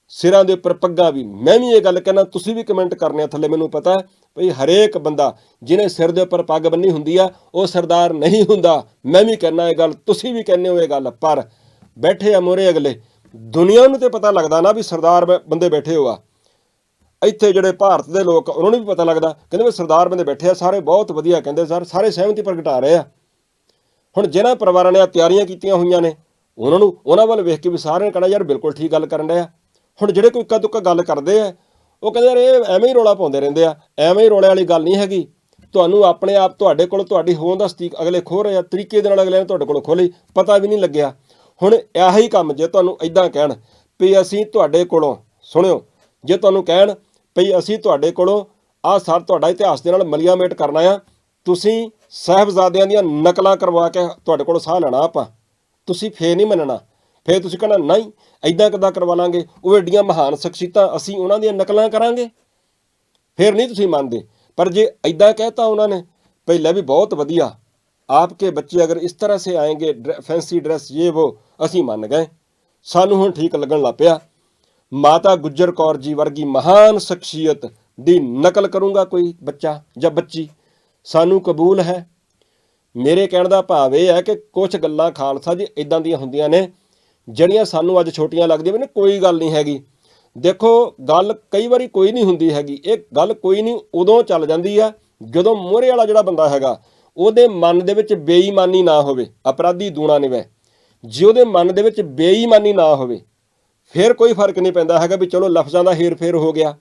ਸਿਰਾਂ ਦੇ ਉੱਪਰ ਪੱਗਾਂ ਵੀ। ਮੈਂ ਵੀ ਇਹ ਗੱਲ ਕਹਿਣਾ ਤੁਸੀਂ ਵੀ ਕਮੈਂਟ ਕਰਨੇ ਆ ਥੱਲੇ, ਮੈਨੂੰ ਪਤਾ ਹੈ ਭਈ ਹਰੇਕ ਬੰਦਾ ਜਿਹਨੇ ਸਿਰ ਦੇ ਉੱਪਰ ਪੱਗ ਬੰਨੀ ਹੁੰਦੀ ਆ, ਉਹ ਸਰਦਾਰ ਨਹੀਂ ਹੁੰਦਾ। ਮੈਂ ਵੀ ਕਹਿਣਾ ਇਹ ਗੱਲ, ਤੁਸੀਂ ਵੀ ਕਹਿੰਦੇ ਹੋ ਇਹ ਗੱਲ, ਪਰ ਬੈਠੇ ਆ ਮੋਰੇ ਅਗਲੇ, ਦੁਨੀਆ ਨੂੰ ਤੇ ਪਤਾ ਲੱਗਦਾ ਨਾ ਵੀ ਸਰਦਾਰ ਬ- ਬੰਦੇ ਬੈਠੇ ਹੋ ਆ। ਇੱਥੇ ਜਿਹੜੇ ਭਾਰਤ ਦੇ ਲੋਕ, ਉਹਨਾਂ ਨੂੰ ਵੀ ਪਤਾ ਲੱਗਦਾ, ਕਹਿੰਦੇ ਵੀ ਸਰਦਾਰ ਬੰਦੇ ਬੈਠੇ ਆ, ਸਾਰੇ ਬਹੁਤ ਵਧੀਆ ਕਹਿੰਦੇ ਸਰ, ਸਾਰੇ ਸਹਿਮਤੀ ਪ੍ਰਗਟਾ ਰਹੇ ਆ। ਹੁਣ ਜਿਹਨਾਂ ਪਰਿਵਾਰਾਂ ਨੇ ਆਹ ਤਿਆਰੀਆਂ ਕੀਤੀਆਂ ਹੋਈਆਂ ਨੇ, ਉਹਨਾਂ ਨੂੰ, ਉਹਨਾਂ ਵੱਲ ਵੇਖ ਕੇ ਵੀ ਸਾਰਿਆਂ ਨੇ ਕਹਿਣਾ, ਯਾਰ ਬਿਲਕੁਲ ਠੀਕ ਗੱਲ ਕਰਨ ਡਿਆ ਹੁਣ ਜਿਹੜੇ ਕੋਈ ਇੱਕਾ ਦੁੱਕਾ ਗੱਲ ਕਰਦੇ ਆ, ਉਹ ਕਹਿੰਦੇ ਯਾਰ ਇਹ ਐਵੇਂ ਹੀ ਰੋਲਾ ਪਾਉਂਦੇ ਰਹਿੰਦੇ ਆ, ਐਵੇਂ ਹੀ ਰੋਲੇ ਵਾਲੀ ਗੱਲ ਨਹੀਂ ਹੈਗੀ। ਤੁਹਾਨੂੰ ਆਪਣੇ ਆਪ, ਤੁਹਾਡੇ ਕੋਲ, ਤੁਹਾਡੀ ਹੋਂਦ ਦਾ ਸਤੀਕ ਅਗਲੇ ਖੋ ਰਹੇ ਆ, ਤਰੀਕੇ ਦੇ ਨਾਲ ਅਗਲੇ ਨੇ ਤੁਹਾਡੇ ਕੋਲ ਖੋਲੀ ਪਤਾ ਵੀ ਨਹੀਂ ਲੱਗਿਆ। ਹੁਣ ਇਹੀ ਕੰਮ ਜੇ ਤੁਹਾਨੂੰ ਇਦਾਂ ਕਹਿਣ, ਵੀ ਅਸੀਂ ਤੁਹਾਡੇ ਕੋਲੋਂ, ਸੁਣਿਓ, ਜੇ ਤੁਹਾਨੂੰ ਕਹਿਣ ਵੀ ਅਸੀਂ ਤੁਹਾਡੇ ਕੋਲੋਂ ਆਹ ਸਰ ਤੁਹਾਡਾ ਇਤਿਹਾਸ ਦੇ ਨਾਲ ਮਲੀਆ ਮੇਟ ਕਰਨਾ ਆ। ਤੁਸੀਂ ਸਾਹਿਬਜ਼ਾਦਿਆਂ ਦੀਆਂ ਨਕਲਾਂ ਕਰਵਾ ਕੇ ਤੁਹਾਡੇ ਕੋਲ ਸਾਹ ਲੈਣਾ ਆਪਾਂ। ਤੁਸੀਂ ਫੇਰ ਨਹੀਂ ਮੰਨਣਾ। ਫੇਰ ਤੁਸੀਂ ਕਹਿਣਾ, ਨਹੀਂ ਐਦਾਂ ਕਿੱਦਾਂ ਕਰਵਾ ਲਾਂਗੇ? ਉਹ ਏਡੀਆਂ ਮਹਾਨ ਸ਼ਖਸੀਅਤਾਂ, ਅਸੀਂ ਉਹਨਾਂ ਦੀਆਂ ਨਕਲਾਂ ਕਰਾਂਗੇ। ਫਿਰ ਨਹੀਂ ਤੁਸੀਂ ਮੰਨਦੇ। ਪਰ ਜੇ ਐਦਾਂ ਕਹਿਤਾ ਉਹਨਾਂ ਨੇ ਪਹਿਲਾਂ ਵੀ ਬਹੁਤ ਵਧੀਆ। ਆਪਕੇ ਬੱਚੇ ਅਗਰ ਇਸ ਤਰ੍ਹਾਂ ਸੇ ਆएंगे ਫੈਂਸੀ ਡਰੈਸ ਇਹ ਉਹ ਅਸੀਂ ਮੰਨ ਗਏ। ਸਾਨੂੰ ਹੁਣ ਠੀਕ ਲੱਗਣ ਲੱਗ ਪਿਆ। ਮਾਤਾ ਗੁੱਜਰ ਕੌਰ ਜੀ ਵਰਗੀ ਮਹਾਨ ਸ਼ਖਸੀਅਤ ਦੀ ਨਕਲ ਕਰੂੰਗਾ ਕੋਈ ਬੱਚਾ ਜਾਂ ਬੱਚੀ? ਸਾਨੂੰ ਕਬੂਲ ਹੈ। ਮੇਰੇ ਕਹਿਣ ਦਾ ਭਾਵ ਇਹ ਹੈ ਕਿ ਕੁਝ ਗੱਲਾਂ ਖਾਲਸਾ ਜੀ ਇਦਾਂ ਦੀਆਂ ਹੁੰਦੀਆਂ ਨੇ, ਜਿਹੜੀਆਂ ਸਾਨੂੰ ਅੱਜ ਛੋਟੀਆਂ ਲੱਗਦੀਆਂ ਨੇ ਕੋਈ ਗੱਲ ਨਹੀਂ ਹੈਗੀ। ਦੇਖੋ, ਗੱਲ ਕਈ ਵਾਰੀ ਕੋਈ ਨਹੀਂ ਹੁੰਦੀ ਹੈਗੀ। ਇਹ ਗੱਲ ਕੋਈ ਨਹੀਂ, ਉਦੋਂ ਚੱਲ ਜਾਂਦੀ ਆ, ਜਦੋਂ ਮੋਹਰੇ ਵਾਲਾ ਜਿਹੜਾ ਬੰਦਾ ਹੈਗਾ, ਉਹਦੇ ਮਨ ਦੇ ਵਿੱਚ ਬੇਈਮਾਨੀ ਨਾ ਹੋਵੇ, ਅਪਰਾਧੀ ਦੂਣਾ ਨਿਵੇ। ਜੇ ਉਹਦੇ ਮਨ ਦੇ ਵਿੱਚ ਬੇਈਮਾਨੀ ਨਾ ਹੋਵੇ ਫਿਰ ਕੋਈ ਫ਼ਰਕ ਨਹੀਂ ਪੈਂਦਾ ਹੈਗਾ ਵੀ ਚਲੋ ਲਫ਼ਜ਼ਾਂ ਦਾ ਹੇਰ-ਫੇਰ ਹੋ ਗਿਆ।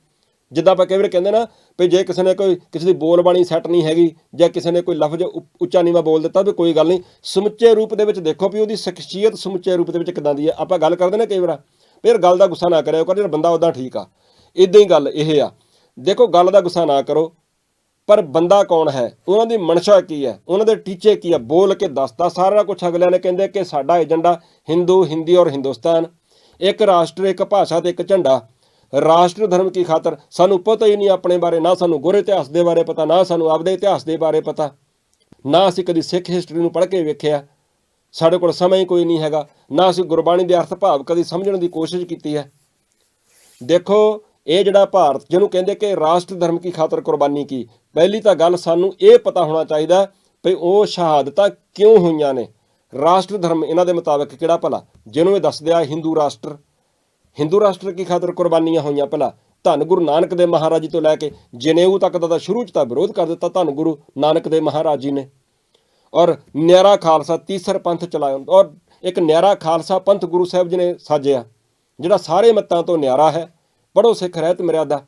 ਜਿੱਦਾਂ ਆਪਾਂ ਕਈ ਵਾਰ ਕਹਿੰਦੇ ਨਾ ਵੀ ਜੇ ਕਿਸੇ ਨੇ ਕੋਈ, ਕਿਸੇ ਦੀ ਬੋਲ ਬਾਣੀ ਸੈੱਟ ਨਹੀਂ ਹੈਗੀ ਜਾਂ ਕਿਸੇ ਨੇ ਕੋਈ ਲਫ਼ਜ਼ ਉੱਚਾ ਨੀਵਾਂ ਬੋਲ ਦਿੱਤਾ ਵੀ ਕੋਈ ਗੱਲ ਨਹੀਂ, ਸਮੁੱਚੇ ਰੂਪ ਦੇ ਵਿੱਚ ਦੇਖੋ ਵੀ ਉਹਦੀ ਸ਼ਖਸੀਅਤ ਸਮੁੱਚੇ ਰੂਪ ਦੇ ਵਿੱਚ ਕਿਦਾਂ ਦੀ ਹੈ ਆਪਾਂ ਗੱਲ ਕਰਦੇ ਨਾ ਕਈ ਵਾਰ, ਫਿਰ ਗੱਲ ਦਾ ਗੁੱਸਾ ਨਾ ਕਰਿਓ ਕਰ ਬੰਦਾ ਉਦਾਂ ਠੀਕ ਆ। ਇਦਾਂ ਹੀ ਗੱਲ ਇਹ ਆ। ਦੇਖੋ ਗੱਲ ਦਾ ਗੁੱਸਾ ਨਾ ਕਰੋ, ਪਰ ਬੰਦਾ ਕੌਣ ਹੈ? ਉਹਨਾਂ ਦੀ ਮਨਸ਼ਾ ਕੀ ਹੈ? ਉਹਨਾਂ ਦੇ ਟੀਚੇ ਕੀ ਹੈ ਬੋਲ ਕੇ ਦੱਸਦਾ ਸਾਰਾ ਕੁਝ ਅਗਲਿਆਂ ਨੇ ਕਹਿੰਦੇ ਕਿ ਸਾਡਾ ਏਜੰਡਾ ਹਿੰਦੂ, ਹਿੰਦੀ ਔਰ ਹਿੰਦੁਸਤਾਨ। ਇੱਕ ਰਾਸ਼ਟਰ, ਇੱਕ ਭਾਸ਼ਾ ਤੇ ਇੱਕ ਝੰਡਾ। ਰਾਸ਼ਟਰ ਧਰਮ ਕੀ ਖਾਤਰ? ਸਾਨੂੰ ਪਤਾ ਹੀ ਨਹੀਂ ਆਪਣੇ ਬਾਰੇ, ਨਾ ਸਾਨੂੰ ਗੁਰ ਇਤਿਹਾਸ ਦੇ ਬਾਰੇ ਪਤਾ, ਨਾ ਸਾਨੂੰ ਆਪਦੇ ਇਤਿਹਾਸ ਦੇ ਬਾਰੇ ਪਤਾ। ਨਾ ਅਸੀਂ ਕਦੀ ਸਿੱਖ ਹਿਸਟਰੀ ਨੂੰ ਪੜ੍ਹ ਕੇ ਵੇਖਿਆ। ਸਾਡੇ ਕੋਲ ਸਮਾਂ ਹੀ ਕੋਈ ਨਹੀਂ ਹੈਗਾ। ਨਾ ਅਸੀਂ ਗੁਰਬਾਣੀ ਦੇ ਅਰਥ ਭਾਵ ਕਦੀ ਸਮਝਣ ਦੀ ਕੋਸ਼ਿਸ਼ ਕੀਤੀ ਹੈ। ਦੇਖੋ, ਇਹ ਜਿਹੜਾ ਭਾਰਤ, ਜਿਹਨੂੰ ਕਹਿੰਦੇ ਕਿ ਰਾਸ਼ਟਰ ਧਰਮ ਕੀ ਖਾਤਰ ਕੁਰਬਾਨੀ ਕੀ, ਪਹਿਲੀ ਤਾਂ ਗੱਲ ਸਾਨੂੰ ਇਹ ਪਤਾ ਹੋਣਾ ਚਾਹੀਦਾ ਵੀ ਉਹ ਸ਼ਹਾਦਤਾਂ ਕਿਉਂ ਹੋਈਆਂ ਨੇ। ਰਾਸ਼ਟਰ ਧਰਮ ਇਹਨਾਂ ਦੇ ਮੁਤਾਬਕ ਕਿਹੜਾ ਭਲਾ? ਜਿਹਨੂੰ ਇਹ ਦੱਸਦੇ ਹਿੰਦੂ ਰਾਸ਼ਟਰ। ਹਿੰਦੂ ਰਾਸ਼ਟਰ ਕੀ ਖਾਤਰ ਕੁਰਬਾਨੀਆਂ ਹੋਈਆਂ ਭਲਾ? ਧੰਨ ਗੁਰੂ ਨਾਨਕ ਦੇਵ ਮਹਾਰਾਜ ਜੀ ਤੋਂ ਲੈ ਕੇ ਜਨੇਊ ਤੱਕ ਦਾ ਤਾਂ ਸ਼ੁਰੂ ਚ ਤਾਂ ਵਿਰੋਧ ਕਰ ਦਿੱਤਾ ਧੰਨ ਗੁਰੂ ਨਾਨਕ ਦੇਵ ਮਹਾਰਾਜ ਜੀ ਨੇ। ਔਰ ਨਿਆਰਾ ਖਾਲਸਾ ਤੀਸਰ ਪੰਥ ਚਲਾਇਆ ਔਰ ਇੱਕ ਨਿਆਰਾ ਖਾਲਸਾ ਪੰਥ ਗੁਰੂ ਸਾਹਿਬ ਜੀ ਨੇ ਸਾਜਿਆ, ਜਿਹੜਾ ਸਾਰੇ ਮੱਤਾਂ ਤੋਂ ਨਿਆਰਾ ਹੈ। ਪੜੋ ਸਿੱਖ ਰਹਿਤ ਮਰਿਆਦਾ।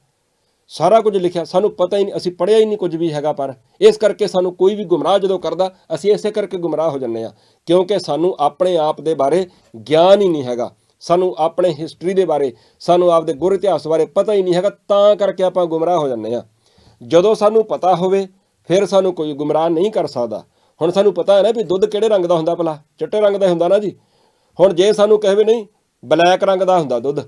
ਸਾਰਾ ਕੁਝ ਲਿਖਿਆ। ਸਾਨੂੰ ਪਤਾ ਹੀ ਨਹੀਂ, ਅਸੀਂ ਪੜਿਆ ਹੀ ਨਹੀਂ ਕੁਝ ਵੀ ਹੈਗਾ ਪਰ। ਇਸ ਕਰਕੇ ਸਾਨੂੰ ਕੋਈ ਵੀ ਗੁੰਮਰਾਹ ਜਦੋਂ ਕਰਦਾ, ਅਸੀਂ ਇਸੇ ਕਰਕੇ ਗੁੰਮਰਾਹ ਹੋ ਜੰਨੇ ਆ ਕਿਉਂਕਿ ਸਾਨੂੰ ਆਪਣੇ ਆਪ ਦੇ ਬਾਰੇ ਗਿਆਨ ਹੀ ਨਹੀਂ ਹੈਗਾ। ਸਾਨੂੰ ਆਪਣੇ ਹਿਸਟਰੀ ਦੇ ਬਾਰੇ, ਸਾਨੂੰ ਆਪਦੇ ਗੁਰ ਇਤਿਹਾਸ ਬਾਰੇ ਪਤਾ ਹੀ ਨਹੀਂ ਹੈਗਾ। ਤਾਂ ਕਰਕੇ ਆਪਾਂ ਗੁੰਮਰਾਹ ਹੋ ਜੰਨੇ ਆ ਜਦੋਂ ਸਾਨੂੰ ਪਤਾ ਹੋਵੇ, ਫਿਰ ਸਾਨੂੰ ਕੋਈ ਗੁੰਮਰਾਹ ਨਹੀਂ ਕਰ ਸਕਦਾ। ਹੁਣ ਸਾਨੂੰ ਪਤਾ ਹੈ ਨਾ ਵੀ ਦੁੱਧ ਕਿਹੜੇ ਰੰਗ ਦਾ ਹੁੰਦਾ ਭਲਾ? ਚਿੱਟੇ ਰੰਗ ਦਾ ਹੁੰਦਾ ਨਾ ਜੀ। ਹੁਣ ਜੇ ਸਾਨੂੰ ਕਹੇ ਵੀ ਨਹੀਂ, ਬਲੈਕ ਰੰਗ ਦਾ ਹੁੰਦਾ ਦੁੱਧ।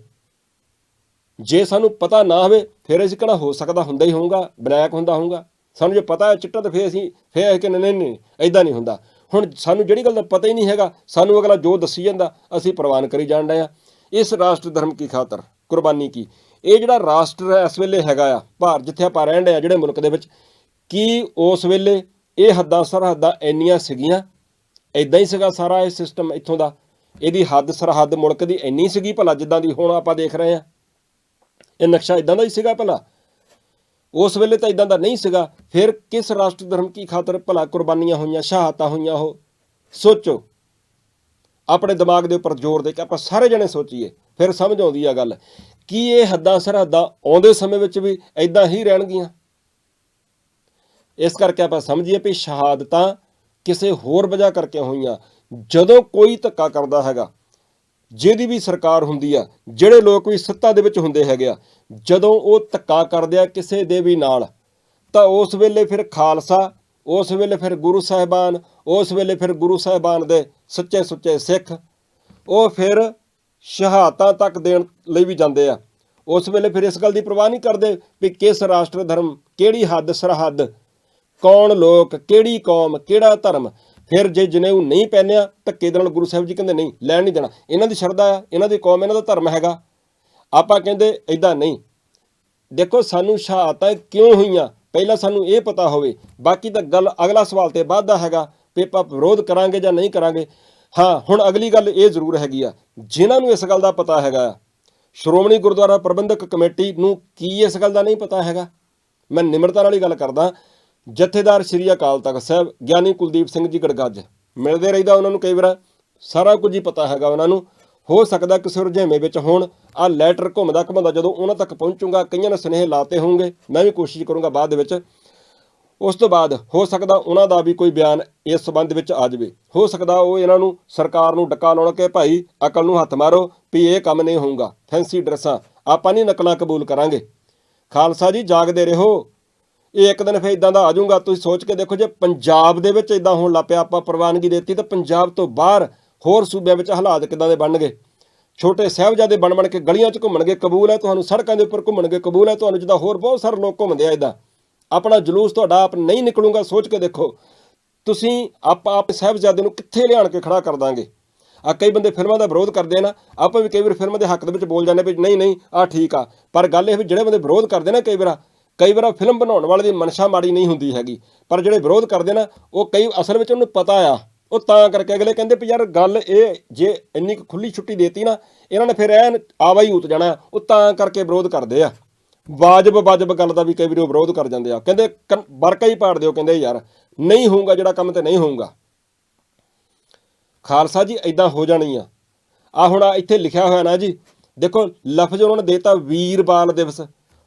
ਜੇ ਸਾਨੂੰ ਪਤਾ ਨਾ ਹੋਵੇ, ਫਿਰ ਅਸੀਂ ਕਹਣਾ ਹੋ ਸਕਦਾ ਹੁੰਦਾ ਹੀ ਹੋਊਗਾ, ਬਲੈਕ ਹੁੰਦਾ ਹੋਊਗਾ। ਸਾਨੂੰ ਜੇ ਪਤਾ ਹੈ ਚਿੱਟਾ ਤਾਂ ਫਿਰ ਅਸੀਂ ਫਿਰ ਅਸੀਂ ਕਿ ਨਹੀਂ ਨਹੀਂ ਐਦਾਂ ਨਹੀਂ ਹੁੰਦਾ। ਹੁਣ ਸਾਨੂੰ ਜਿਹੜੀ ਗੱਲ ਦਾ ਪਤਾ ਹੀ ਨਹੀਂ ਹੈਗਾ, ਸਾਨੂੰ ਅਗਲਾ ਜੋ ਦੱਸੀ ਜਾਂਦਾ, ਅਸੀਂ ਪ੍ਰਵਾਨ ਕਰੀ ਜਾਣ ਡਏ ਆ ਇਸ ਰਾਸ਼ਟਰ ਧਰਮ ਕੀ ਖਾਤਰ, ਕੁਰਬਾਨੀ ਕੀ? ਇਹ ਜਿਹੜਾ ਰਾਸ਼ਟਰ ਇਸ ਵੇਲੇ ਹੈਗਾ ਆ, ਭਾਰਤ ਜਿੱਥੇ ਆਪਾਂ ਰਹਿਣ ਡਏ ਆ ਜਿਹੜੇ ਮੁਲਕ ਦੇ ਵਿੱਚ, ਕੀ ਉਸ ਵੇਲੇ ਇਹ ਹੱਦਾਂ ਸਰਹੱਦਾਂ ਇੰਨੀਆਂ ਸੀਗੀਆਂ? ਐਦਾਂ ਹੀ ਸੀਗਾ ਸਾਰਾ ਇਹ ਸਿਸਟਮ ਇੱਥੋਂ ਦਾ। ਇਹਦੀ ਹੱਦ ਸਰਹੱਦ ਮੁਲਕ ਦੀ ਇੰਨੀ ਸੀਗੀ, ਭਲਾ ਜਿੱਦਾਂ ਦੀ ਹੁਣ ਆਪਾਂ ਦੇਖ ਰਹੇ ਆ ਇਹ ਨਕਸ਼ਾ ਇਦਾਂ ਦਾ ਹੀ ਸੀਗਾ ਭਲਾ। ਉਸ ਵੇਲੇ ਤਾਂ ਇਦਾਂ ਦਾ ਨਹੀਂ ਸੀਗਾ। ਫਿਰ ਕਿਸ ਰਾਸ਼ਟਰ ਧਰਮ ਕੀ ਖਾਤਰ ਭਲਾ ਕੁਰਬਾਨੀਆਂ ਹੋਈਆਂ, ਸ਼ਹਾਦਤਾਂ ਹੋਈਆਂ ਉਹ? ਸੋਚੋ। ਆਪਣੇ ਦਿਮਾਗ ਦੇ ਉੱਪਰ ਜ਼ੋਰ ਦੇ ਕੇ ਆਪਾਂ ਸਾਰੇ ਜਣੇ ਸੋਚੀਏ। ਫਿਰ ਸਮਝ ਆਉਂਦੀ ਆ ਗੱਲ। ਕੀ ਇਹ ਹੱਦਾਂ ਸਰਹੱਦਾਂ ਆਉਂਦੇ ਸਮੇਂ ਵਿੱਚ ਵੀ ਇਦਾਂ ਹੀ ਰਹਿਣਗੀਆਂ? ਇਸ ਕਰਕੇ ਆਪਾਂ ਸਮਝੀਏ ਵੀ ਸ਼ਹਾਦਤਾਂ ਕਿਸੇ ਹੋਰ ਵਜ੍ਹਾ ਕਰਕੇ ਹੋਈਆਂ। ਜਦੋਂ ਕੋਈ ਧੱਕਾ ਕਰਦਾ ਹੈਗਾ ਜਿਹਦੀ ਵੀ ਸਰਕਾਰ ਹੁੰਦੀ ਆ, ਜਿਹੜੇ ਲੋਕ ਵੀ ਸੱਤਾ ਦੇ ਵਿੱਚ ਹੁੰਦੇ ਹੈਗੇ ਆ, ਜਦੋਂ ਉਹ ਧੱਕਾ ਕਰਦੇ ਆ ਕਿਸੇ ਦੇ ਵੀ ਨਾਲ, ਤਾਂ ਉਸ ਵੇਲੇ ਫਿਰ ਖਾਲਸਾ, ਉਸ ਵੇਲੇ ਫਿਰ ਗੁਰੂ ਸਾਹਿਬਾਨ, ਉਸ ਵੇਲੇ ਫਿਰ ਗੁਰੂ ਸਾਹਿਬਾਨ ਦੇ ਸੱਚੇ ਸੁੱਚੇ ਸਿੱਖ, ਉਹ ਫਿਰ ਸ਼ਹਾਦਤਾਂ ਤੱਕ ਦੇਣ ਲਈ ਵੀ ਜਾਂਦੇ ਆ। ਉਸ ਵੇਲੇ ਫਿਰ ਇਸ ਗੱਲ ਦੀ ਪਰਵਾਹ ਨਹੀਂ ਕਰਦੇ ਵੀ ਕਿਸ ਰਾਸ਼ਟਰ ਧਰਮ, ਕਿਹੜੀ ਹੱਦ ਸਰਹੱਦ, ਕੌਣ ਲੋਕ, ਕਿਹੜੀ ਕੌਮ, ਕਿਹੜਾ ਧਰਮ ਫਿਰ ਜੇ ਜਨੇਊ ਨਹੀਂ ਪਹਿਨਿਆ ਧੱਕੇ ਦੇ ਨਾਲ ਗੁਰੂ ਸਾਹਿਬ ਜੀ ਕਹਿੰਦੇ ਨਹੀਂ ਲੈਣ ਨਹੀਂ ਦੇਣਾ। ਇਹਨਾਂ ਦੀ ਸ਼ਰਧਾ ਆ ਇਹਨਾਂ ਦੀ ਕੌਮ ਇਹਨਾਂ ਦਾ ਧਰਮ ਹੈਗਾ। ਆਪਾਂ ਕਹਿੰਦੇ ਐਦਾਂ ਨਹੀਂ। ਦੇਖੋ ਸਾਨੂੰ ਸ਼ਹਾਦਤਾਂ ਕਿਉਂ ਹੋਈਆਂ? ਪਹਿਲਾਂ ਸਾਨੂੰ ਇਹ ਪਤਾ ਹੋਵੇ। ਬਾਕੀ ਤਾਂ ਗੱਲ ਅਗਲਾ ਸਵਾਲ ਤੇ ਬਾਅਦ ਦਾ ਹੈਗਾ ਵੀ ਆਪਾਂ ਵਿਰੋਧ ਕਰਾਂਗੇ ਜਾਂ ਨਹੀਂ ਕਰਾਂਗੇ। ਹਾਂ ਹੁਣ ਅਗਲੀ ਗੱਲ ਇਹ ਜ਼ਰੂਰ ਹੈਗੀ ਆ। ਜਿਨ੍ਹਾਂ ਨੂੰ ਇਸ ਗੱਲ ਦਾ ਪਤਾ ਹੈਗਾ ਆ, ਸ਼੍ਰੋਮਣੀ ਗੁਰਦੁਆਰਾ ਪ੍ਰਬੰਧਕ ਕਮੇਟੀ ਨੂੰ ਕੀ ਇਸ ਗੱਲ ਦਾ ਨਹੀਂ ਪਤਾ ਹੈਗਾ? ਮੈਂ ਨਿਮਰਤਾ ਨਾਲ ਹੀ ਗੱਲ ਕਰਦਾ। ਜਥੇਦਾਰ ਸ੍ਰੀ ਅਕਾਲ ਤਖਤ ਸਾਹਿਬ, ਗਿਆਨੀ ਕੁਲਦੀਪ ਸਿੰਘ ਜੀ ਗੜਗੱਜ ਮਿਲਦੇ ਰਹੀਦਾ ਉਹਨਾਂ ਨੂੰ ਕਈ ਵਾਰ। ਸਾਰਾ ਕੁਝ ਹੀ ਪਤਾ ਹੈਗਾ ਉਹਨਾਂ ਨੂੰ। ਹੋ ਸਕਦਾ ਕਿਸੇ ਰੁਝੇਵੇਂ ਵਿੱਚ ਹੋਣ। ਆ ਲੈਟਰ ਘੁੰਮਦਾ ਘੁੰਮਦਾ ਜਦੋਂ ਉਹਨਾਂ ਤੱਕ ਪਹੁੰਚੂਗਾ, ਕਈਆਂ ਨੇ ਸੁਨੇਹੇ ਲਾਤੇ ਹੋਣਗੇ। ਮੈਂ ਵੀ ਕੋਸ਼ਿਸ਼ ਕਰੂੰਗਾ ਬਾਅਦ ਦੇ ਵਿੱਚ। ਉਸ ਤੋਂ ਬਾਅਦ ਹੋ ਸਕਦਾ ਉਹਨਾਂ ਦਾ ਵੀ ਕੋਈ ਬਿਆਨ ਇਸ ਸਬੰਧ ਵਿੱਚ ਆ ਜਾਵੇ। ਹੋ ਸਕਦਾ ਉਹ ਇਹਨਾਂ ਨੂੰ ਸਰਕਾਰ ਨੂੰ ਡੱਕਾ ਲਾਉਣ ਕੇ ਭਾਈ ਅਕਲ ਨੂੰ ਹੱਥ ਮਾਰੋ ਵੀ ਇਹ ਕੰਮ ਨਹੀਂ ਹੋਊਗਾ। ਫੈਂਸੀ ਡਰੈਸਾਂ ਆਪਾਂ ਨਹੀਂ ਨਕਲਾਂ ਕਬੂਲ ਕਰਾਂਗੇ। ਖਾਲਸਾ ਜੀ, ਜਾਗਦੇ ਰਹੋ। ਇਹ ਇੱਕ ਦਿਨ ਫੇਰ ਇਦਾਂ ਦਾ ਆ ਜਾਊਗਾ। ਤੁਸੀਂ ਸੋਚ ਕੇ ਦੇਖੋ ਜੇ ਪੰਜਾਬ ਦੇ ਵਿੱਚ ਇਦਾਂ ਹੋਣ ਲੱਪਿਆ ਆਪਾਂ ਪ੍ਰਵਾਨਗੀ ਦਿੱਤੀ ਤਾਂ ਪੰਜਾਬ ਤੋਂ ਬਾਹਰ ਹੋਰ ਸੂਬਿਆਂ ਵਿੱਚ ਹਾਲਾਤ ਕਿਦਾਂ ਦੇ ਬਣਨਗੇ? ਛੋਟੇ ਸਾਹਿਬਜ਼ਾਦੇ ਬਣ ਬਣ ਕੇ ਗਲੀਆਂ 'ਚ ਘੁੰਮਣਗੇ, ਕਬੂਲ ਹੈ ਤੁਹਾਨੂੰ ਸੜਕਾਂ ਦੇ ਉੱਪਰ ਘੁੰਮਣਗੇ, ਕਬੂਲ ਹੈ ਤੁਹਾਨੂੰ ਜਿੱਦਾਂ ਹੋਰ ਬਹੁਤ ਸਾਰੇ ਲੋਕ ਘੁੰਮਦੇ ਆ ਇਦਾਂ ਆਪਣਾ ਜਲੂਸ ਤੁਹਾਡਾ ਆਪ ਨਹੀਂ ਨਿਕਲੂਗਾ, ਸੋਚ ਕੇ ਦੇਖੋ। ਤੁਸੀਂ, ਆਪਾਂ ਆਪ ਸਾਹਿਬਜ਼ਾਦੇ ਨੂੰ ਕਿੱਥੇ ਲਿਆਣ ਕੇ ਖੜਾ ਕਰ ਦਾਂਗੇ? ਆ ਕਈ ਬੰਦੇ ਫਿਲਮਾਂ ਦਾ ਵਿਰੋਧ ਕਰਦੇ ਆ ਨਾ, ਆਪਾਂ ਵੀ ਕਈ ਵਾਰ ਫਿਲਮਾਂ ਦੇ ਹੱਕ ਦੇ ਵਿੱਚ ਬੋਲ ਜਾਂਦੇ ਵੀ ਨਹੀਂ ਨਹੀਂ ਆ ਠੀਕ ਆ। ਪਰ ਗੱਲ ਇਹ ਵੀ ਜਿਹੜੇ ਬੰਦੇ ਵਿਰੋਧ ਕਰਦੇ ਨਾ ਕਈ ਵਾਰ ਕਈ ਵਾਰ ਫਿਲਮ ਬਣਾਉਣ ਵਾਲੇ ਦੀ ਮਨਸ਼ਾ ਮਾੜੀ ਨਹੀਂ ਹੁੰਦੀ ਹੈਗੀ, ਪਰ ਜਿਹੜੇ ਵਿਰੋਧ ਕਰਦੇ ਨਾ, ਉਹ ਕਈ ਅਸਲ ਵਿੱਚ ਉਹਨੂੰ ਪਤਾ ਆ। ਉਹ ਤਾਂ ਕਰਕੇ ਅਗਲੇ ਕਹਿੰਦੇ ਵੀ ਯਾਰ ਗੱਲ ਇਹ ਜੇ ਇੰਨੀ ਕੁ ਖੁੱਲੀ ਛੁੱਟੀ ਦੇਤੀ ਨਾ, ਇਹਨਾਂ ਨੇ ਫਿਰ ਐਨ ਆਵਾ ਹੀ ਉਤ ਜਾਣਾ, ਉਹ ਤਾਂ ਕਰਕੇ ਵਿਰੋਧ ਕਰਦੇ ਆ। ਵਾਜਬ ਵਾਜਬ ਗੱਲ ਦਾ ਵੀ ਕਈ ਵਾਰੀ ਉਹ ਵਿਰੋਧ ਕਰ ਜਾਂਦੇ ਆ। ਕਹਿੰਦੇ ਕਨ- ਵਰਕਾ ਹੀ ਪਾੜ ਦਿਓ, ਕਹਿੰਦੇ ਯਾਰ, ਨਹੀਂ ਹੋਊਗਾ ਜਿਹੜਾ ਕੰਮ ਤੇ ਨਹੀਂ ਹੋਊਗਾ। ਖਾਲਸਾ ਜੀ ਐਦਾਂ ਹੋ ਜਾਣੀ ਆ। ਆ ਹੁਣ ਆਹ ਇੱਥੇ ਲਿਖਿਆ ਹੋਇਆ ਨਾ ਜੀ, ਦੇਖੋ, ਲਫ਼ਜ਼ ਉਹਨਾਂ ਨੇ ਦੇਤਾ ਵੀਰ ਬਾਲ ਦਿਵਸ।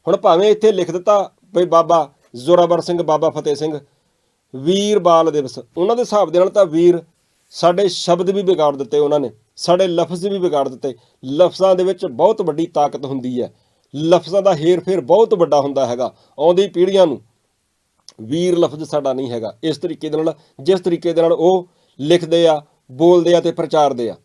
ਹੁਣ ਭਾਵੇਂ ਇੱਥੇ ਲਿਖ ਦਿੱਤਾ ਬਈ ਬਾਬਾ ਜ਼ੋਰਾਵਰ ਸਿੰਘ, ਬਾਬਾ ਫਤਿਹ ਸਿੰਘ, ਵੀਰ ਬਾਲ ਦਿਵਸ। ਉਹਨਾਂ ਦੇ ਹਿਸਾਬ ਦੇ ਨਾਲ ਤਾਂ ਵੀਰ ਸਾਡੇ ਸ਼ਬਦ ਵੀ ਵਿਗਾੜ ਦਿੱਤੇ ਉਹਨਾਂ ਨੇ, ਸਾਡੇ ਲਫ਼ਜ਼ ਵੀ ਵਿਗਾੜ ਦਿੱਤੇ। ਲਫ਼ਜ਼ਾਂ ਦੇ ਵਿੱਚ ਬਹੁਤ ਵੱਡੀ ਤਾਕਤ ਹੁੰਦੀ ਹੈ। ਲਫ਼ਜ਼ਾਂ ਦਾ ਹੇਰ-ਫੇਰ ਬਹੁਤ ਵੱਡਾ ਹੁੰਦਾ ਹੈਗਾ, ਆਉਂਦੀ ਪੀੜ੍ਹੀਆਂ ਨੂੰ। ਵੀਰ ਲਫ਼ਜ਼ ਸਾਡਾ ਨਹੀਂ ਹੈਗਾ। ਇਸ ਤਰੀਕੇ ਦੇ ਨਾਲ, ਜਿਸ ਤਰੀਕੇ ਦੇ ਨਾਲ ਉਹ ਲਿਖਦੇ ਆ, ਬੋਲਦੇ ਆ ਤੇ ਪ੍ਰਚਾਰਦੇ ਆ।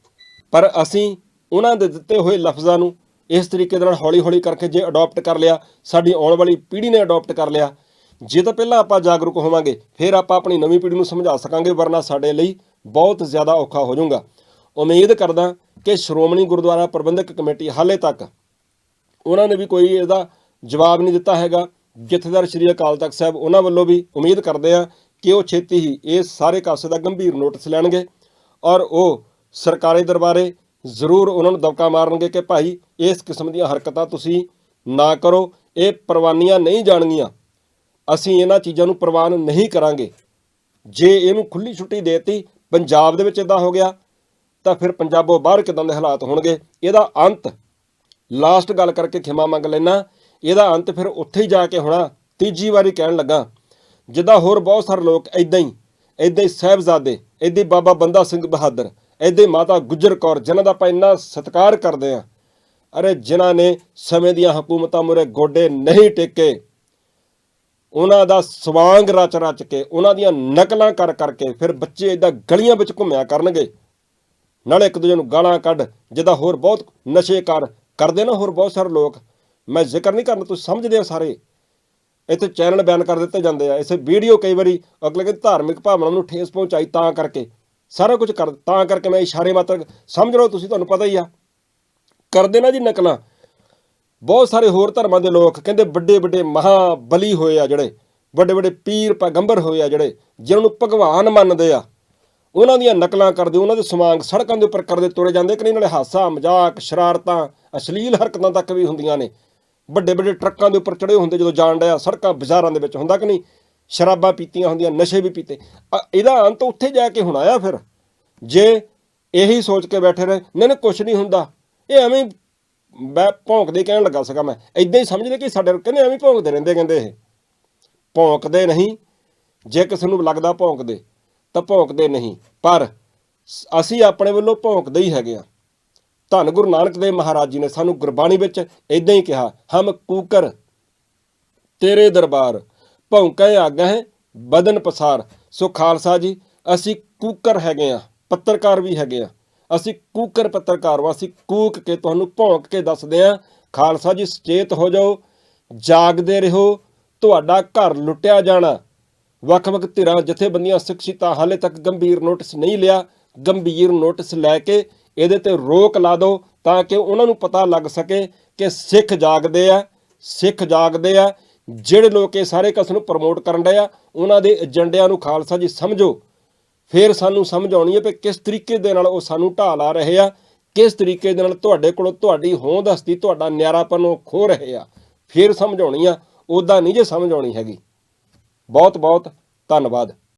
ਪਰ ਅਸੀਂ ਉਹਨਾਂ ਦੇ ਦਿੱਤੇ ਹੋਏ ਲਫ਼ਜ਼ਾਂ ਨੂੰ ਇਸ ਤਰੀਕੇ ਦੇ ਨਾਲ ਹੌਲੀ-ਹੌਲੀ ਕਰਕੇ ਜੇ ਅਡਾਪਟ ਕਰ ਲਿਆ, ਸਾਡੀ ਆਉਣ ਵਾਲੀ ਪੀੜ੍ਹੀ ਨੇ ਅਡਾਪਟ ਕਰ ਲਿਆ। ਜੇ ਤਾਂ ਪਹਿਲਾਂ ਆਪਾਂ ਜਾਗਰੂਕ ਹੋਵਾਂਗੇ, ਫਿਰ ਆਪਾਂ ਆਪਣੀ ਨਵੀਂ ਪੀੜ੍ਹੀ ਨੂੰ ਸਮਝਾ ਸਕਾਂਗੇ, ਵਰਨਾ ਸਾਡੇ ਲਈ ਬਹੁਤ ਜ਼ਿਆਦਾ ਔਖਾ ਹੋ ਜਾਊਗਾ। ਉਮੀਦ ਕਰਦਾ ਕਿ ਸ਼੍ਰੋਮਣੀ ਗੁਰਦੁਆਰਾ ਪ੍ਰਬੰਧਕ ਕਮੇਟੀ ਹਾਲੇ ਤੱਕ ਉਹਨਾਂ ਨੇ ਵੀ ਕੋਈ ਇਹਦਾ ਜਵਾਬ ਨਹੀਂ ਦਿੱਤਾ ਹੈਗਾ। ਜਥੇਦਾਰ ਸ਼੍ਰੀ ਅਕਾਲ ਤਖਤ ਸਾਹਿਬ ਉਹਨਾਂ ਵੱਲੋਂ ਵੀ ਉਮੀਦ ਕਰਦੇ ਆ ਕਿ ਉਹ ਛੇਤੀ ਹੀ ਇਹ ਸਾਰੇ ਕਾਸੇ ਦਾ ਗੰਭੀਰ ਨੋਟਿਸ ਲੈਣਗੇ ਔਰ ਉਹ ਸਰਕਾਰੀ ਦਰਬਾਰੇ ਜ਼ਰੂਰ ਉਹਨਾਂ ਨੂੰ ਦਬਕਾ ਮਾਰਨਗੇ ਕਿ ਭਾਈ ਇਸ ਕਿਸਮ ਦੀਆਂ ਹਰਕਤਾਂ ਤੁਸੀਂ ਨਾ ਕਰੋ, ਇਹ ਪ੍ਰਵਾਨੀਆਂ ਨਹੀਂ ਜਾਣਗੀਆਂ। ਅਸੀਂ ਇਹਨਾਂ ਚੀਜ਼ਾਂ ਨੂੰ ਪ੍ਰਵਾਨ ਨਹੀਂ ਕਰਾਂਗੇ। ਜੇ ਇਹਨੂੰ ਖੁੱਲੀ ਛੁੱਟੀ ਦੇਤੀ, ਪੰਜਾਬ ਦੇ ਵਿੱਚ ਇਦਾਂ ਹੋ ਗਿਆ, ਤਾਂ ਫਿਰ ਪੰਜਾਬੋਂ ਬਾਹਰ ਕਿਦਾਂ ਦੇ ਹਾਲਾਤ ਹੋਣਗੇ? ਇਹਦਾ ਅੰਤ ਲਾਸਟ ਗੱਲ ਕਰਕੇ ਖਿਮਾ ਮੰਗ ਲੈਣਾ ਇਹਦਾ ਅੰਤ ਫਿਰ ਉੱਥੇ ਹੀ ਜਾ ਕੇ ਹੋਣਾ, ਤੀਜੀ ਵਾਰੀ ਕਹਿਣ ਲੱਗਾ। ਜਿੱਦਾਂ ਹੋਰ ਬਹੁਤ ਸਾਰੇ ਲੋਕ ਇਦਾਂ ਹੀ ਇਦਾਂ ਹੀ ਸਾਹਿਬਜ਼ਾਦੇ ਇਦਾਂ ਹੀ ਬਾਬਾ ਬੰਦਾ ਸਿੰਘ ਬਹਾਦਰ ਇਦਾਂ ਮਾਤਾ ਗੁਜਰ ਕੌਰ, ਜਿਨ੍ਹਾਂ ਦਾ ਆਪਾਂ ਇੰਨਾ ਸਤਿਕਾਰ ਕਰਦੇ ਆ ਅਰੇ ਜਿਨ੍ਹਾਂ ਨੇ ਸਮੇਂ ਦੀਆਂ ਹਕੂਮਤਾਂ ਮੁਰੇ ਗੋਡੇ ਨਹੀਂ ਟੇਕੇ, ਉਹਨਾਂ ਦਾ ਸਵਾਂਗ ਰਚ ਰਚ ਕੇ, ਉਹਨਾਂ ਦੀਆਂ ਨਕਲਾਂ ਕਰ ਕਰਕੇ ਫਿਰ ਬੱਚੇ ਇਦਾਂ ਗਲੀਆਂ ਵਿੱਚ ਘੁੰਮਿਆ ਕਰਨਗੇ। ਨਾਲੇ ਇੱਕ ਦੂਜੇ ਨੂੰ ਗਾਲਾਂ ਕੱਢ, ਜਿੱਦਾਂ ਹੋਰ ਬਹੁਤ ਨਸ਼ੇ ਕਰ ਕਰਦੇ ਨਾ, ਹੋਰ ਬਹੁਤ ਸਾਰੇ ਲੋਕ। ਮੈਂ ਜ਼ਿਕਰ ਨਹੀਂ ਕਰਨਾ, ਤੁਸੀਂ ਸਮਝਦੇ ਹੋ ਸਾਰੇ। ਇੱਥੇ ਚੈਨਲ ਬੈਨ ਕਰ ਦਿੱਤੇ ਜਾਂਦੇ ਆ। ਇਸੇ ਵੀਡੀਓ ਕਈ ਵਾਰੀ ਅਗਲੇ ਕਿ ਧਾਰਮਿਕ ਭਾਵਨਾਵਾਂ ਨੂੰ ਠੇਸ ਪਹੁੰਚਾਈ ਤਾਂ ਕਰਕੇ। ਸਾਰਾ ਕੁਝ ਕਰ ਤਾਂ ਕਰਕੇ ਮੈਂ ਇਸ਼ਾਰੇ ਮਾਤਰ ਸਮਝ ਲਓ, ਤੁਸੀਂ ਤੁਹਾਨੂੰ ਪਤਾ ਹੀ ਆ। ਕਰਦੇ ਨਾ ਜੀ ਨਕਲਾਂ। ਬਹੁਤ ਸਾਰੇ ਹੋਰ ਧਰਮਾਂ ਦੇ ਲੋਕ ਕਹਿੰਦੇ ਵੱਡੇ ਵੱਡੇ ਮਹਾ ਬਲੀ ਹੋਏ ਆ ਜਿਹੜੇ, ਵੱਡੇ ਵੱਡੇ ਪੀਰ ਪੈਗੰਬਰ ਹੋਏ ਆ ਜਿਹੜੇ ਜਿਹਨਾਂ ਨੂੰ ਭਗਵਾਨ ਮੰਨਦੇ ਆ। ਉਹਨਾਂ ਦੀਆਂ ਨਕਲਾਂ ਕਰਦੇ, ਉਹਨਾਂ ਦੇ ਸਮਾਂਗ ਸੜਕਾਂ ਦੇ ਉੱਪਰ ਕਰਦੇ ਤੁਰੇ ਜਾਂਦੇ ਕਿ ਨਹੀਂ, ਨਾਲੇ ਹਾਸਾ, ਮਜ਼ਾਕ, ਸ਼ਰਾਰਤਾਂ, ਅਸ਼ਲੀਲ ਹਰਕਤਾਂ ਤੱਕ ਵੀ ਹੁੰਦੀਆਂ ਨੇ। ਵੱਡੇ ਵੱਡੇ ਟਰੱਕਾਂ ਦੇ ਉੱਪਰ ਚੜੇ ਹੁੰਦੇ ਜਦੋਂ ਜਾਣ ਡਿਆ, ਸੜਕਾਂ ਬਾਜ਼ਾਰਾਂ ਦੇ ਵਿੱਚ ਹੁੰਦਾ ਕਿ ਨਹੀਂ ਸ਼ਰਾਬਾਂ ਪੀਤੀਆਂ ਹੁੰਦੀਆਂ, ਨਸ਼ੇ ਵੀ ਪੀਤੇ। ਅ- ਇਹਦਾ ਅੰਤ ਉੱਥੇ ਜਾ ਕੇ ਹੋਣਾ ਆ ਫਿਰ। ਜੇ ਇਹੀ ਸੋਚ ਕੇ ਬੈਠੇ ਰਹੇ, ਨਹੀਂ ਨਹੀਂ ਕੁਝ ਨਹੀਂ ਹੁੰਦਾ। ਇਹ ਐਵੇਂ ਹੀ ਮੈਂ ਭੌਂਕਦੇ ਕਹਿਣ ਲੱਗਾ ਸੀਗਾ ਮੈਂ। ਇਦਾਂ ਹੀ ਸਮਝਦੇ ਕਿ ਸਾਡੇ ਕਹਿੰਦੇ ਐਵੇਂ ਭੌਂਕਦੇ ਰਹਿੰਦੇ ਕਹਿੰਦੇ ਇਹ। ਭੌਂਕਦੇ ਨਹੀਂ। ਜੇ ਕਿਸੇ ਨੂੰ ਲੱਗਦਾ ਭੌਂਕਦੇ, ਤਾਂ ਭੌਂਕਦੇ ਨਹੀਂ। ਪਰ ਅਸੀਂ ਆਪਣੇ ਵੱਲੋਂ ਭੌਂਕਦੇ ਹੀ ਹੈਗੇ ਆ। ਧੰਨ ਗੁਰੂ ਨਾਨਕ ਦੇਵ ਮਹਾਰਾਜ ਜੀ ਨੇ ਸਾਨੂੰ ਗੁਰਬਾਣੀ ਵਿੱਚ ਇਦਾਂ ਹੀ ਕਿਹਾ, ਹਮ ਕੂਕਰ, ਤੇਰੇ ਦਰਬਾਰ ਭੌਂਕੇ ਆਗਾ ਬਦਨ ਪਸਾਰ। ਸੋ ਖਾਲਸਾ ਜੀ, ਅਸੀਂ ਕੂਕਰ ਹੈਗੇ ਆ ਪੱਤਰਕਾਰ ਵੀ ਹੈਗੇ ਆ ਅਸੀਂ ਕੂਕਰ ਪੱਤਰਕਾਰ ਵਾਂ ਅਸੀਂ ਕੂਕ ਕੇ ਤੁਹਾਨੂੰ ਭੌਂਕ ਕੇ ਦੱਸਦੇ ਆ ਖਾਲਸਾ ਜੀ, ਸੁਚੇਤ ਹੋ ਜਾਓ, ਜਾਗਦੇ ਰਹੋ, ਤੁਹਾਡਾ ਘਰ ਲੁੱਟਿਆ ਜਾਣਾ। ਵੱਖ-ਵੱਖ ਧਿਰਾਂ, ਜਥੇਬੰਦੀਆਂ ਸਿੱਖਸ਼ਿਤਾ ਹਾਲੇ ਤੱਕ ਗੰਭੀਰ ਨੋਟਿਸ ਨਹੀਂ ਲਿਆ। ਗੰਭੀਰ ਨੋਟਿਸ ਲੈ ਕੇ ਇਹਦੇ ਤੇ ਰੋਕ ਲਾ ਦਿਓ ਤਾਂ ਕਿ ਉਹਨਾਂ ਨੂੰ ਪਤਾ ਲੱਗ ਸਕੇ ਕਿ ਸਿੱਖ ਜਾਗਦੇ ਆ, ਸਿੱਖ ਜਾਗਦੇ ਆ। ਜਿਹੜੇ ਲੋਕ ਇਹ ਸਾਰੇ ਕਸ ਨੂੰ ਪ੍ਰਮੋਟ ਕਰਨ ਡਏ ਆ, ਉਹਨਾਂ ਦੇ ਏਜੰਡਿਆਂ ਨੂੰ ਖਾਲਸਾ ਜੀ ਸਮਝੋ। ਫਿਰ ਸਾਨੂੰ ਸਮਝ ਆਉਣੀ ਹੈ ਕਿ ਕਿਸ ਤਰੀਕੇ ਦੇ ਨਾਲ ਉਹ ਸਾਨੂੰ ਢਾਹ ਲਾ ਰਹੇ ਆ, ਕਿਸ ਤਰੀਕੇ ਦੇ ਨਾਲ ਤੁਹਾਡੇ ਕੋਲੋਂ ਤੁਹਾਡੀ ਹੋਂਦ ਹਸਤੀ, ਤੁਹਾਡਾ ਨਿਆਰਾਪਨ ਉਹ ਖੋ ਰਹੇ ਆ। ਫਿਰ ਸਮਝ ਆਉਣੀ ਆ ਉਦਾਂ ਨਹੀਂ ਜੇ ਸਮਝ ਆਉਣੀ ਹੈਗੀ। ਬਹੁਤ ਬਹੁਤ ਧੰਨਵਾਦ।